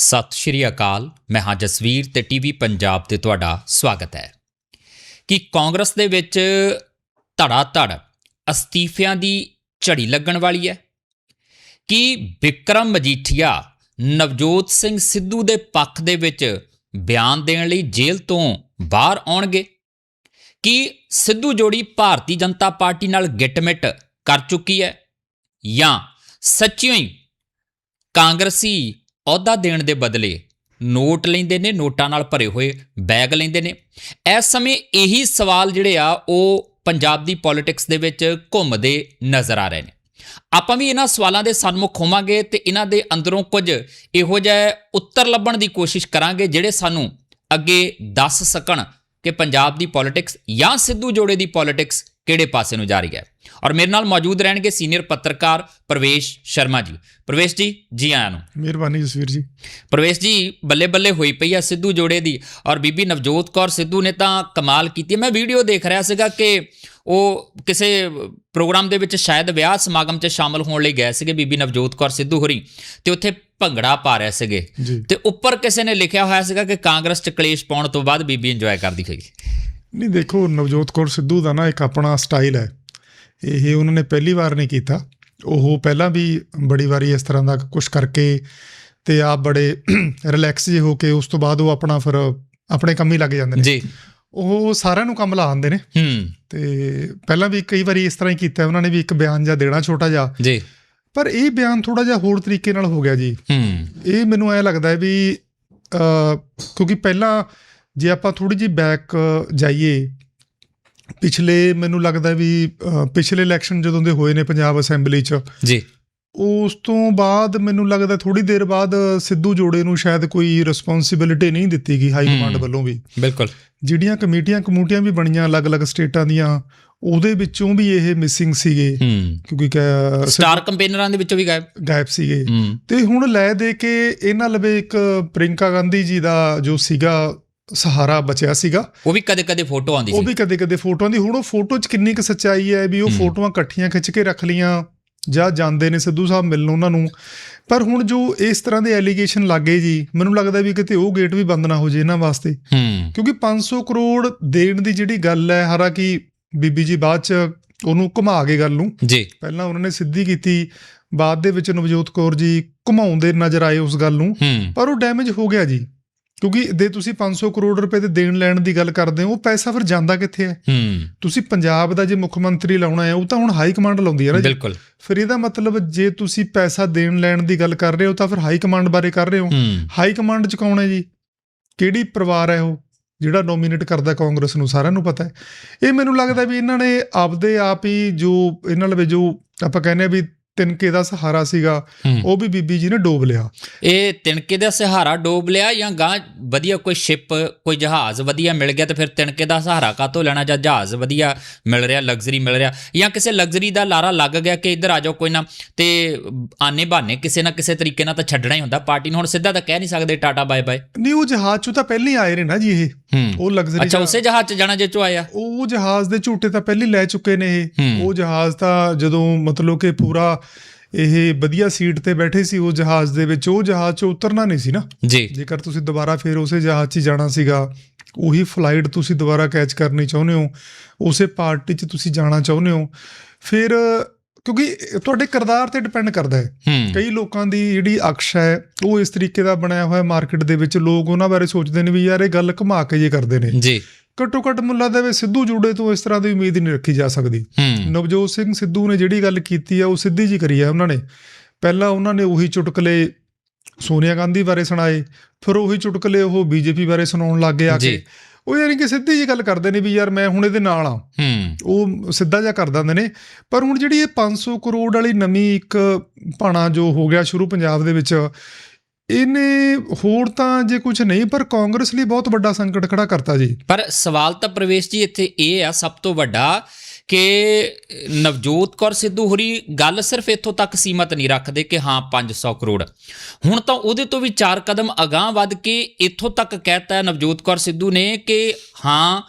ਸਤਿ ਸ਼੍ਰੀ ਅਕਾਲ। ਮੈਂ ਹਾਂ ਜਸਵੀਰ ਤੇ ਟੀਵੀ ਪੰਜਾਬ ਤੇ ਤੁਹਾਡਾ ਸਵਾਗਤ ਹੈ। ਕਿ ਕਾਂਗਰਸ ਦੇ ਵਿੱਚ ਧੜਾ ਧੜ ਅਸਤੀਫਿਆਂ ਦੀ ਝੜੀ ਲੱਗਣ ਵਾਲੀ ਹੈ? ਕਿ ਵਿਕਰਮ ਮਜੀਠੀਆ ਨਵਜੋਤ ਸਿੰਘ ਸਿੱਧੂ ਦੇ ਪੱਖ ਦੇ ਵਿੱਚ ਬਿਆਨ ਦੇਣ ਲਈ ਜੇਲ੍ਹ ਤੋਂ ਬਾਹਰ ਆਉਣਗੇ? ਕਿ ਸਿੱਧੂ ਜੋੜੀ ਭਾਰਤੀ ਜਨਤਾ ਪਾਰਟੀ ਨਾਲ ਗਿੱਟਮਿਟ ਕਰ ਚੁੱਕੀ ਹੈ? ਜਾਂ ਸੱਚਿਓ ਹੀ ਕਾਂਗਰਸੀ ਅਹੁਦਾ ਦੇਣ ਦੇ ਬਦਲੇ ਨੋਟ ਲੈਂਦੇ ਨੇ, ਨੋਟਾਂ ਨਾਲ ਭਰੇ ਹੋਏ ਬੈਗ ਲੈਂਦੇ ਨੇ। ਇਸ ਸਮੇਂ ਇਹੀ ਸਵਾਲ ਜਿਹੜੇ ਆ, ਉਹ ਪੰਜਾਬ ਦੀ ਪੋਲਿਟਿਕਸ ਦੇ ਵਿੱਚ ਘੁੰਮਦੇ ਨਜ਼ਰ ਆ ਰਹੇ ਨੇ। ਆਪਾਂ ਵੀ ਇਹਨਾਂ ਸਵਾਲਾਂ ਦੇ ਸਨਮੁਖ ਹੋਵਾਂਗੇ ਤੇ ਇਹਨਾਂ ਦੇ ਅੰਦਰੋਂ ਕੁਝ ਇਹੋ ਜਿਹੇ ਉੱਤਰ ਲੱਭਣ ਦੀ ਕੋਸ਼ਿਸ਼ ਕਰਾਂਗੇ, ਜਿਹੜੇ ਸਾਨੂੰ ਅੱਗੇ ਦੱਸ ਸਕਣ ਕਿ ਪੰਜਾਬ ਦੀ ਪੋਲਿਟਿਕਸ ਜਾਂ ਸਿੱਧੂ ਜੋੜੇ ਦੀ ਪੋਲਿਟਿਕਸ ਕਿਹੜੇ ਪਾਸੇ ਨੂੰ ਜਾ ਰਹੀ ਹੈ? ਔਰ ਮੇਰੇ ਨਾਲ ਮੌਜੂਦ ਰਹਿਣਗੇ ਸੀਨੀਅਰ ਪੱਤਰਕਾਰ ਪ੍ਰਵੇਸ਼ ਸ਼ਰਮਾ ਜੀ। ਪ੍ਰਵੇਸ਼ ਜੀ ਜੀ ਆਇਆਂ ਨੂੰ। ਮਿਹਰਬਾਨੀ ਜਸਵੀਰ ਜੀ। ਪ੍ਰਵੇਸ਼ ਜੀ ਬੱਲੇ ਬੱਲੇ ਹੋਈ ਪਈ ਆ ਸਿੱਧੂ ਜੋੜੇ ਦੀ। ਔਰ ਬੀਬੀ ਨਵਜੋਤ ਕੌਰ ਸਿੱਧੂ ਨੇ ਤਾਂ ਕਮਾਲ ਕੀਤੀ ਮੈਂ ਵੀਡੀਓ ਦੇਖ ਰਿਹਾ ਸੀਗਾ ਕਿ ਉਹ ਕਿਸੇ ਪ੍ਰੋਗਰਾਮ ਦੇ ਵਿੱਚ ਸ਼ਾਇਦ ਵਿਆਹ ਸਮਾਗਮ 'ਚ ਸ਼ਾਮਲ ਹੋਣ ਲਈ ਗਏ ਸੀਗੇ ਬੀਬੀ ਨਵਜੋਤ ਕੌਰ ਸਿੱਧੂ ਹੋਰੀ। ਤੇ ਉੱਥੇ ਭੰਗੜਾ ਪਾ ਰਹੇ ਸੀਗੇ। ਤੇ ਉੱਪਰ ਕਿਸੇ ਨੇ ਲਿਖਿਆ ਹੋਇਆ ਸੀਗਾ ਕਿ ਕਾਂਗਰਸ 'ਚ ਕਲੇਸ਼ ਪਾਉਣ ਤੋਂ ਬਾਅਦ ਬੀਬੀ ਇੰਜੋਏ ਕਰਦੀ ਹੋਈ। ਨਹੀਂ ਦੇਖੋ ਨਵਜੋਤ ਕੌਰ ਸਿੱਧੂ ਦਾ ਨਾ ਇੱਕ ਆਪਣਾ ਸਟਾਈਲ ਹੈ। ਇਹ ਉਹਨਾਂ ਨੇ ਪਹਿਲੀ ਵਾਰ ਨਹੀਂ ਕੀਤਾ। ਉਹ ਪਹਿਲਾਂ ਵੀ ਬੜੀ ਵਾਰੀ ਇਸ ਤਰ੍ਹਾਂ ਦਾ ਕੁਝ ਕਰਕੇ ਤੇ ਆਪ ਬੜੇ ਰਿਲੈਕਸ ਜਿਹੇ ਹੋ ਕੇ ਉਸ ਤੋਂ ਬਾਅਦ ਉਹ ਆਪਣਾ ਫਿਰ ਆਪਣੇ ਕੰਮ ਹੀ ਲੱਗ ਜਾਂਦੇ ਨੇ। ਜੀ। ਉਹ ਸਾਰਿਆਂ ਨੂੰ ਕੰਮ ਲਾ ਆਉਂਦੇ ਨੇ। ਹੂੰ। ਤੇ ਪਹਿਲਾਂ ਵੀ ਕਈ ਵਾਰੀ ਇਸ ਤਰ੍ਹਾਂ ਹੀ ਕੀਤਾ। ਉਹਨਾਂ ਨੇ ਵੀ ਇੱਕ ਬਿਆਨ ਜਾਂ ਦੇਣਾ ਛੋਟਾ ਜਿਹਾ। ਜੀ। ਪਰ ਇਹ ਬਿਆਨ ਥੋੜਾ ਜਿਹਾ ਹੋਰ ਤਰੀਕੇ ਨਾਲ ਹੋ ਗਿਆ ਜੀ। ਹੂੰ। ਇਹ ਮੈਨੂੰ ਐ ਲੱਗਦਾ ਹੈ ਵੀ ਅ, ਕਿਉਂਕਿ ਪਹਿਲਾਂ ਜੇ ਆਪਾਂ ਥੋੜੀ ਜਿਹੀ ਬੈਕ ਜਾਈਏ ਪਿਛਲੇ ਮੈਨੂੰ ਲੱਗਦਾ ਵੀ ਪਿਛਲੇ ਇਲੈਕਸ਼ਨ ਜਦੋਂ ਦੇ ਹੋਏ ਨੇ ਪੰਜਾਬ ਅਸੈਂਬਲੀ 'ਚ ਜੀ। ਉਸ ਤੋਂ ਬਾਅਦ ਮੈਨੂੰ ਲੱਗਦਾ ਥੋੜੀ ਦੇਰ ਬਾਅਦ ਸਿੱਧੂ ਜੋੜੇ ਨੂੰ ਸ਼ਾਇਦ ਕੋਈ ਰਿਸਪੌਂਸਿਬਿਲਿਟੀ ਨਹੀਂ ਦਿੱਤੀ ਗਈ ਹਾਈ ਕਮਾਂਡ। ਵੱਲੋਂ ਵੀ। ਬਿਲਕੁਲ। ਜਿਹੜੀਆਂ ਕਮੇਟੀਆਂ ਕਮੂਟੀਆਂ ਵੀ ਬਣੀਆਂ ਅਲੱਗ-ਅਲੱਗ ਸਟੇਟਾਂ ਦੀਆਂ ਉਹਦੇ ਵਿੱਚੋਂ ਵੀ ਇਹ ਮਿਸਿੰਗ ਸੀਗੇ। ਕਿਉਂਕਿ ਸਟਾਰ ਕੰਪੇਨਰਾਂ ਦੇ ਵਿੱਚੋਂ ਵੀ ਗਾਇਬ। ਗਾਇਬ ਸੀਗੇ। ਤੇ ਹੁਣ ਲੈ ਦੇ ਕੇ ਇਹਨਾਂ ਲਵੇ ਇੱਕ ਪ੍ਰਿੰਕਾ ਗਾਂਧੀ ਜੀ ਦਾ ਜੋ ਸੀਗਾ ਸਹਾਰਾ ਬਚਿਆ ਸੀਗਾ। ਉਹ ਵੀ ਕਦੇ ਕਦੇ ਫੋਟੋ ਆਉਂਦੀ ਉਹ ਸੀ। ਵੀ ਕਦੇ ਕਦੇ ਫੋਟੋਆਂ ਦੀ ਹੁਣ ਉਹ ਫੋਟੋ 'ਚ ਕਿੰਨੀ ਕੁ ਸੱਚਾਈ ਹੈ ਵੀ ਉਹ। ਫੋਟੋਆਂ ਇਕੱਠੀਆਂ ਖਿੱਚ ਕੇ ਰੱਖ ਲੀਆਂ ਜਾਂ ਜਾਂਦੇ ਨੇ ਸਿੱਧੂ ਸਾਹਿਬ ਮਿਲਣ ਉਹਨਾਂ ਨੂੰ। ਪਰ ਹੁਣ ਜੋ ਇਸ ਤਰ੍ਹਾਂ ਦੇ ਐਲੀਗੇਸ਼ਨ ਲੱਗੇ ਜੀ ਮੈਨੂੰ ਲੱਗਦਾ ਵੀ ਕਿਤੇ ਉਹ ਗੇਟ ਵੀ ਬੰਦ ਨਾ ਹੋ ਜੇ ਇਹਨਾਂ ਵਾਸਤੇ। ਕਿਉਂਕਿ 500 ਕਰੋੜ ਦੇਣ ਦੀ ਜਿਹੜੀ ਗੱਲ ਹੈ ਹਾਲਾਂਕਿ ਬੀਬੀ ਜੀ ਬਾਅਦ 'ਚ ਉਹਨੂੰ ਘੁਮਾ ਕੇ ਗੱਲ ਨੂੰ। ਜੀ। ਪਹਿਲਾਂ ਉਹਨਾਂ ਨੇ ਸਿੱਧੀ ਕੀਤੀ ਬਾਅਦ ਦੇ ਵਿੱਚ ਨਵਜੋਤ ਕੌਰ ਜੀ ਘੁਮਾਉਂਦੇ ਨਜ਼ਰ ਆਏ ਉਸ ਗੱਲ ਨੂੰ। ਪਰ ਉਹ ਡੈਮੇਜ ਹੋ ਗਿਆ ਜੀ। ਕਿਉਂਕਿ ਦੇ ਤੁਸੀਂ 500 ਕਰੋੜ ਰੁਪਏ ਦੇ ਦੇਣ ਲੈਣ ਦੀ ਗੱਲ ਕਰਦੇ ਹੋ ਉਹ ਪੈਸਾ ਫਿਰ ਜਾਂਦਾ ਕਿੱਥੇ ਹੈ? ਹੂੰ। ਤੁਸੀਂ ਪੰਜਾਬ ਦਾ ਜੇ ਮੁੱਖ ਮੰਤਰੀ ਲਾਉਣਾ ਹੈ ਉਹ ਤਾਂ ਹੁਣ ਹਾਈ ਕਮਾਂਡ ਲਾਉਂਦੀ ਹੈ ਨਾ ਜੀ। ਬਿਲਕੁਲ। ਫਿਰ ਇਹਦਾ ਮਤਲਬ ਜੇ ਤੁਸੀਂ ਪੈਸਾ ਦੇਣ ਲੈਣ ਦੀ ਗੱਲ ਕਰ ਰਹੇ ਹੋ ਤਾਂ ਫਿਰ ਹਾਈ ਕਮਾਂਡ ਬਾਰੇ ਕਰ ਰਹੇ ਹੋ। ਹੂੰ। ਹਾਈ ਕਮਾਂਡ ਚ ਕੌਣ ਹੈ ਜੀ? ਕਿਹੜੀ ਪਰਿਵਾਰ ਹੈ ਉਹ ਜਿਹੜਾ ਨੋਮੀਨੇਟ ਕਰਦਾ ਕਾਂਗਰਸ ਨੂੰ ਸਾਰਿਆਂ ਨੂੰ ਪਤਾ ਹੈ। ਇਹ ਮੈਨੂੰ ਲੱਗਦਾ ਵੀ ਇਹਨਾਂ ਨੇ ਆਪਦੇ ਆਪ ਹੀ ਜੋ ਇਹਨਾਂ ਲਵੇ ਜੋ ਆਪਾਂ ਕਹਿੰਦੇ ਆ ਵੀ ਤਿਨਕੇ ਦਾ ਸਹਾਰਾ ਸੀਗਾ। ਉਹ ਵੀ ਬੀਬੀ ਜੀ ਨੇ ਡੋਬ ਲਿਆ। ਇਹ ਤਿਣਕੇ ਦਾ ਸਹਾਰਾ ਡੋਬ ਲਿਆ ਜਾਂ ਗਾਂ ਵਧੀਆ ਕੋਈ ਸ਼ਿਪ ਕੋਈ ਜਹਾਜ਼ ਵਧੀਆ ਮਿਲ ਗਿਆ ਤੇ ਫਿਰ ਤਿਣਕੇ ਦਾ ਸਹਾਰਾ ਕਾਤੋਂ ਲੈਣਾ ਜਾਂ ਜਹਾਜ਼ ਵਧੀਆ ਮਿਲ ਰਿਹਾ ਲਗਜ਼ਰੀ ਮਿਲ ਰਿਹਾ? ਜਾਂ ਕਿਸੇ ਲਗਜ਼ਰੀ ਦਾ ਲਾਰਾ ਲੱਗ ਗਿਆ ਕਿ ਇੱਧਰ ਆ ਜਾਓ ਕੋਈ ਨਾ ਤੇ ਆਨੇ ਬਹਾਨੇ ਕਿਸੇ ਨਾ ਕਿਸੇ ਤਰੀਕੇ ਨਾਲ ਤਾਂ ਛੱਡਣਾ ਹੀ ਹੁੰਦਾ ਪਾਰਟੀ ਨੂੰ ਹੁਣ ਸਿੱਧਾ ਤਾਂ ਕਹਿ ਨਹੀਂ ਸਕਦੇ ਟਾਟਾ ਬਾਏ ਬਾਏ। ਨਹੀਂ ਉਹ ਜਹਾਜ਼ ਚੋਂ ਤਾਂ ਪਹਿਲਾਂ ਹੀ ਆਏ ਨੇ ਨਾ ਜੀ ਇਹ। ਉਹ ਲਗਜ਼ਰੀ ਅੱਛਾ ਉਸੇ ਜਹਾਜ਼ 'ਚ ਜਾਣਾ ਜੇ ਚੋ ਆਇਆ? ਉਹ ਜਹਾਜ਼ ਦੇ ਝੂਟੇ ਤਾਂ ਪਹਿਲਾਂ ਹੀ ਲੈ ਚੁੱਕੇ ਨੇ ਇਹ। ਉਹ ਜਹਾਜ਼ ਤਾਂ ਜਦੋਂ ਮਤਲਬ ਕਿ ਪੂਰਾ ਇਹ ਵਧੀਆ ਸੀਟ ਤੇ ਬੈਠੇ ਸੀ ਉਹ ਜਹਾਜ਼ ਦੇ ਵਿੱਚ। ਉਹ ਜਹਾਜ਼ 'ਚੋਂ ਉਤਰਨਾ ਨਹੀਂ ਸੀ ਨਾ? ਜੀ। ਜੇਕਰ ਤੁਸੀਂ ਦੁਬਾਰਾ ਫੇਰ ਉਸੇ ਜਹਾਜ਼ 'ਚ ਜਾਣਾ ਸੀਗਾ ਉਹੀ ਫਲਾਈਟ ਤੁਸੀਂ ਦੁਬਾਰਾ ਕੈਚ ਕਰਨੀ ਚਾਹੁੰਦੇ ਹੋ ਉਸੇ ਪਾਰਟੀ 'ਚ ਤੁਸੀਂ ਜਾਣਾ ਚਾਹੁੰਦੇ ਹੋ ਫਿਰ ਕਿਉਂਕਿ ਤੁਹਾਡੇ ਕਿਰਦਾਰ ਤੇ ਡਿਪੈਂਡ ਕਰਦਾ ਹੈ। ਕਈ ਲੋਕਾਂ ਦੀ ਜਿਹੜੀ ਅਕਸ਼ ਹੈ ਉਹ ਇਸ ਤਰੀਕੇ ਦਾ ਬਣਿਆ ਹੋਇਆ ਮਾਰਕੀਟ ਦੇ ਵਿੱਚ ਲੋਕ ਉਹਨਾਂ ਬਾਰੇ ਸੋਚਦੇ ਨੇ ਵੀ ਯਾਰ ਇਹ ਗੱਲ ਘੁਮਾ ਕੇ ਜੇ ਕਰਦੇ ਨੇ। ਜੀ। ਘੱਟੋ ਘੱਟ ਮੁੱਲਾ ਦੇ ਵਿੱਚ ਸਿੱਧੂ ਜੂੜੇ ਤੋਂ ਇਸ ਤਰ੍ਹਾਂ ਦੀ ਉਮੀਦ ਨਹੀਂ ਰੱਖੀ ਜਾ ਸਕਦੀ। ਨਵਜੋਤ ਸਿੰਘ ਸਿੱਧੂ ਨੇ ਜਿਹੜੀ ਗੱਲ ਕੀਤੀ ਆ ਉਹ ਸਿੱਧੀ ਜੀ ਕਰੀ ਆ ਉਹਨਾਂ ਨੇ। ਪਹਿਲਾਂ ਉਹਨਾਂ ਨੇ ਉਹੀ ਚੁਟਕਲੇ ਸੋਨੀਆ ਗਾਂਧੀ ਬਾਰੇ ਸੁਣਾਏ ਫਿਰ ਉਹੀ ਚੁਟਕਲੇ ਉਹ ਬੀਜੇਪੀ ਬਾਰੇ ਸੁਣਾਉਣ ਲੱਗ ਗਏ ਆ। ਕੇ। ਉਹ ਯਾਨੀ ਕਿ ਸਿੱਧੀ ਜੀ ਗੱਲ ਕਰਦੇ ਨੇ ਵੀ ਯਾਰ ਮੈਂ ਹੁਣ ਇਹਦੇ ਨਾਲ ਆ। ਹੂੰ। ਉਹ ਸਿੱਧਾ ਜਿਹਾ ਕਰ ਦਿੰਦੇ ਨੇ। ਪਰ ਹੁਣ ਜਿਹੜੀ ਇਹ 500 ਕਰੋੜ ਵਾਲੀ ਨਵੀਂ ਇੱਕ ਭਾਣਾ ਜੋ ਹੋ ਗਿਆ ਸ਼ੁਰੂ ਪੰਜਾਬ ਦੇ ਵਿੱਚ ਇਹਨੇ ਹੋਰ ਤਾਂ ਜੇ ਕੁਝ ਨਹੀਂ, ਪਰ ਕਾਂਗਰਸ ਲਈ ਬਹੁਤ ਵੱਡਾ ਸੰਕਟ ਖੜਾ ਕਰਤਾ ਜੀ। ਪਰ ਸਵਾਲ ਤਾਂ ਪ੍ਰਵੇਸ਼ ਜੀ ਇੱਥੇ ਇਹ ਆ, ਸਭ ਤੋਂ ਵੱਡਾ ਕਿ ਨਵਜੋਤ ਕੌਰ ਸਿੱਧੂ ਹੋਰੀ ਗੱਲ ਸਿਰਫ ਇੱਥੋਂ ਤੱਕ ਸੀਮਤ ਨਹੀਂ ਰੱਖਦੇ ਕਿ ਹਾਂ 500 ਕਰੋੜ। ਹੁਣ ਤਾਂ ਉਹਦੇ ਤੋਂ ਵੀ ਚਾਰ ਕਦਮ ਅਗਾਹ ਵੱਧ ਕੇ ਇੱਥੋਂ ਤੱਕ ਕਹਿਤਾ ਨਵਜੋਤ ਕੌਰ ਸਿੱਧੂ ਨੇ ਕਿ ਹਾਂ,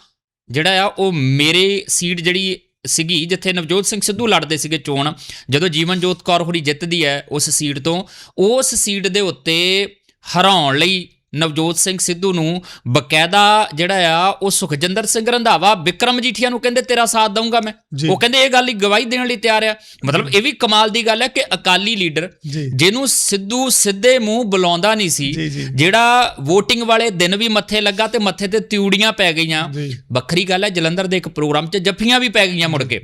ਜਿਹੜਾ ਆ, ਉਹ ਮੇਰੇ ਸੀਟ ਜਿਹੜੀ ਸੀਗੀ, ਜਿੱਥੇ ਨਵਜੋਤ ਸਿੰਘ ਸਿੱਧੂ ਲੜਦੇ ਸੀਗੇ ਚੋਣ, ਜਦੋਂ ਜੀਵਨਜੋਤ ਕੌਰ ਹੋਰੀ ਜਿੱਤਦੀ ਹੈ ਉਸ ਸੀਟ ਤੋਂ, ਉਸ ਸੀਟ ਦੇ ਉੱਤੇ ਹਰਾਉਣ ਲਈ ਨਵਜੋਤ ਸਿੰਘ ਸਿੱਧੂ ਨੂੰ ਬਕਾਇਦਾ ਜਿਹੜਾ ਆ ਉਹ ਸੁਖਜਿੰਦਰ ਸਿੰਘ ਰੰਧਾਵਾ ਵਿਕਰਮ ਜੀਠੀਆ ਨੂੰ ਕਹਿੰਦੇ ਤੇਰਾ ਸਾਥ ਦਊਂਗਾ ਮੈਂ। ਉਹ ਕਹਿੰਦੇ ਇਹ ਗੱਲ ਹੀ ਗਵਾਹੀ ਦੇਣ ਲਈ ਤਿਆਰ ਆ। ਮਤਲਬ ਇਹ ਵੀ ਕਮਾਲ ਦੀ ਗੱਲ ਹੈ ਕਿ ਅਕਾਲੀ ਲੀਡਰ ਜਿਹਨੂੰ ਸਿੱਧੂ ਸਿੱਧੇ ਮੂੰਹ ਬੁਲਾਉਂਦਾ ਨਹੀਂ ਸੀ ਜਿਹੜਾ VOTING ਵਾਲੇ ਦਿਨ ਵੀ ਮੱਥੇ ਲੱਗਾ ਤੇ ਮੱਥੇ ਤੇ ਤਿਉੜੀਆਂ ਪੈ ਗਈਆਂ। ਵੱਖਰੀ ਗੱਲ ਹੈ ਜਲੰਧਰ ਦੇ ਇੱਕ ਪ੍ਰੋਗਰਾਮ 'ਚ ਜੱਫੀਆਂ ਵੀ ਪੈ ਗਈਆਂ ਮੁੜ ਕੇ।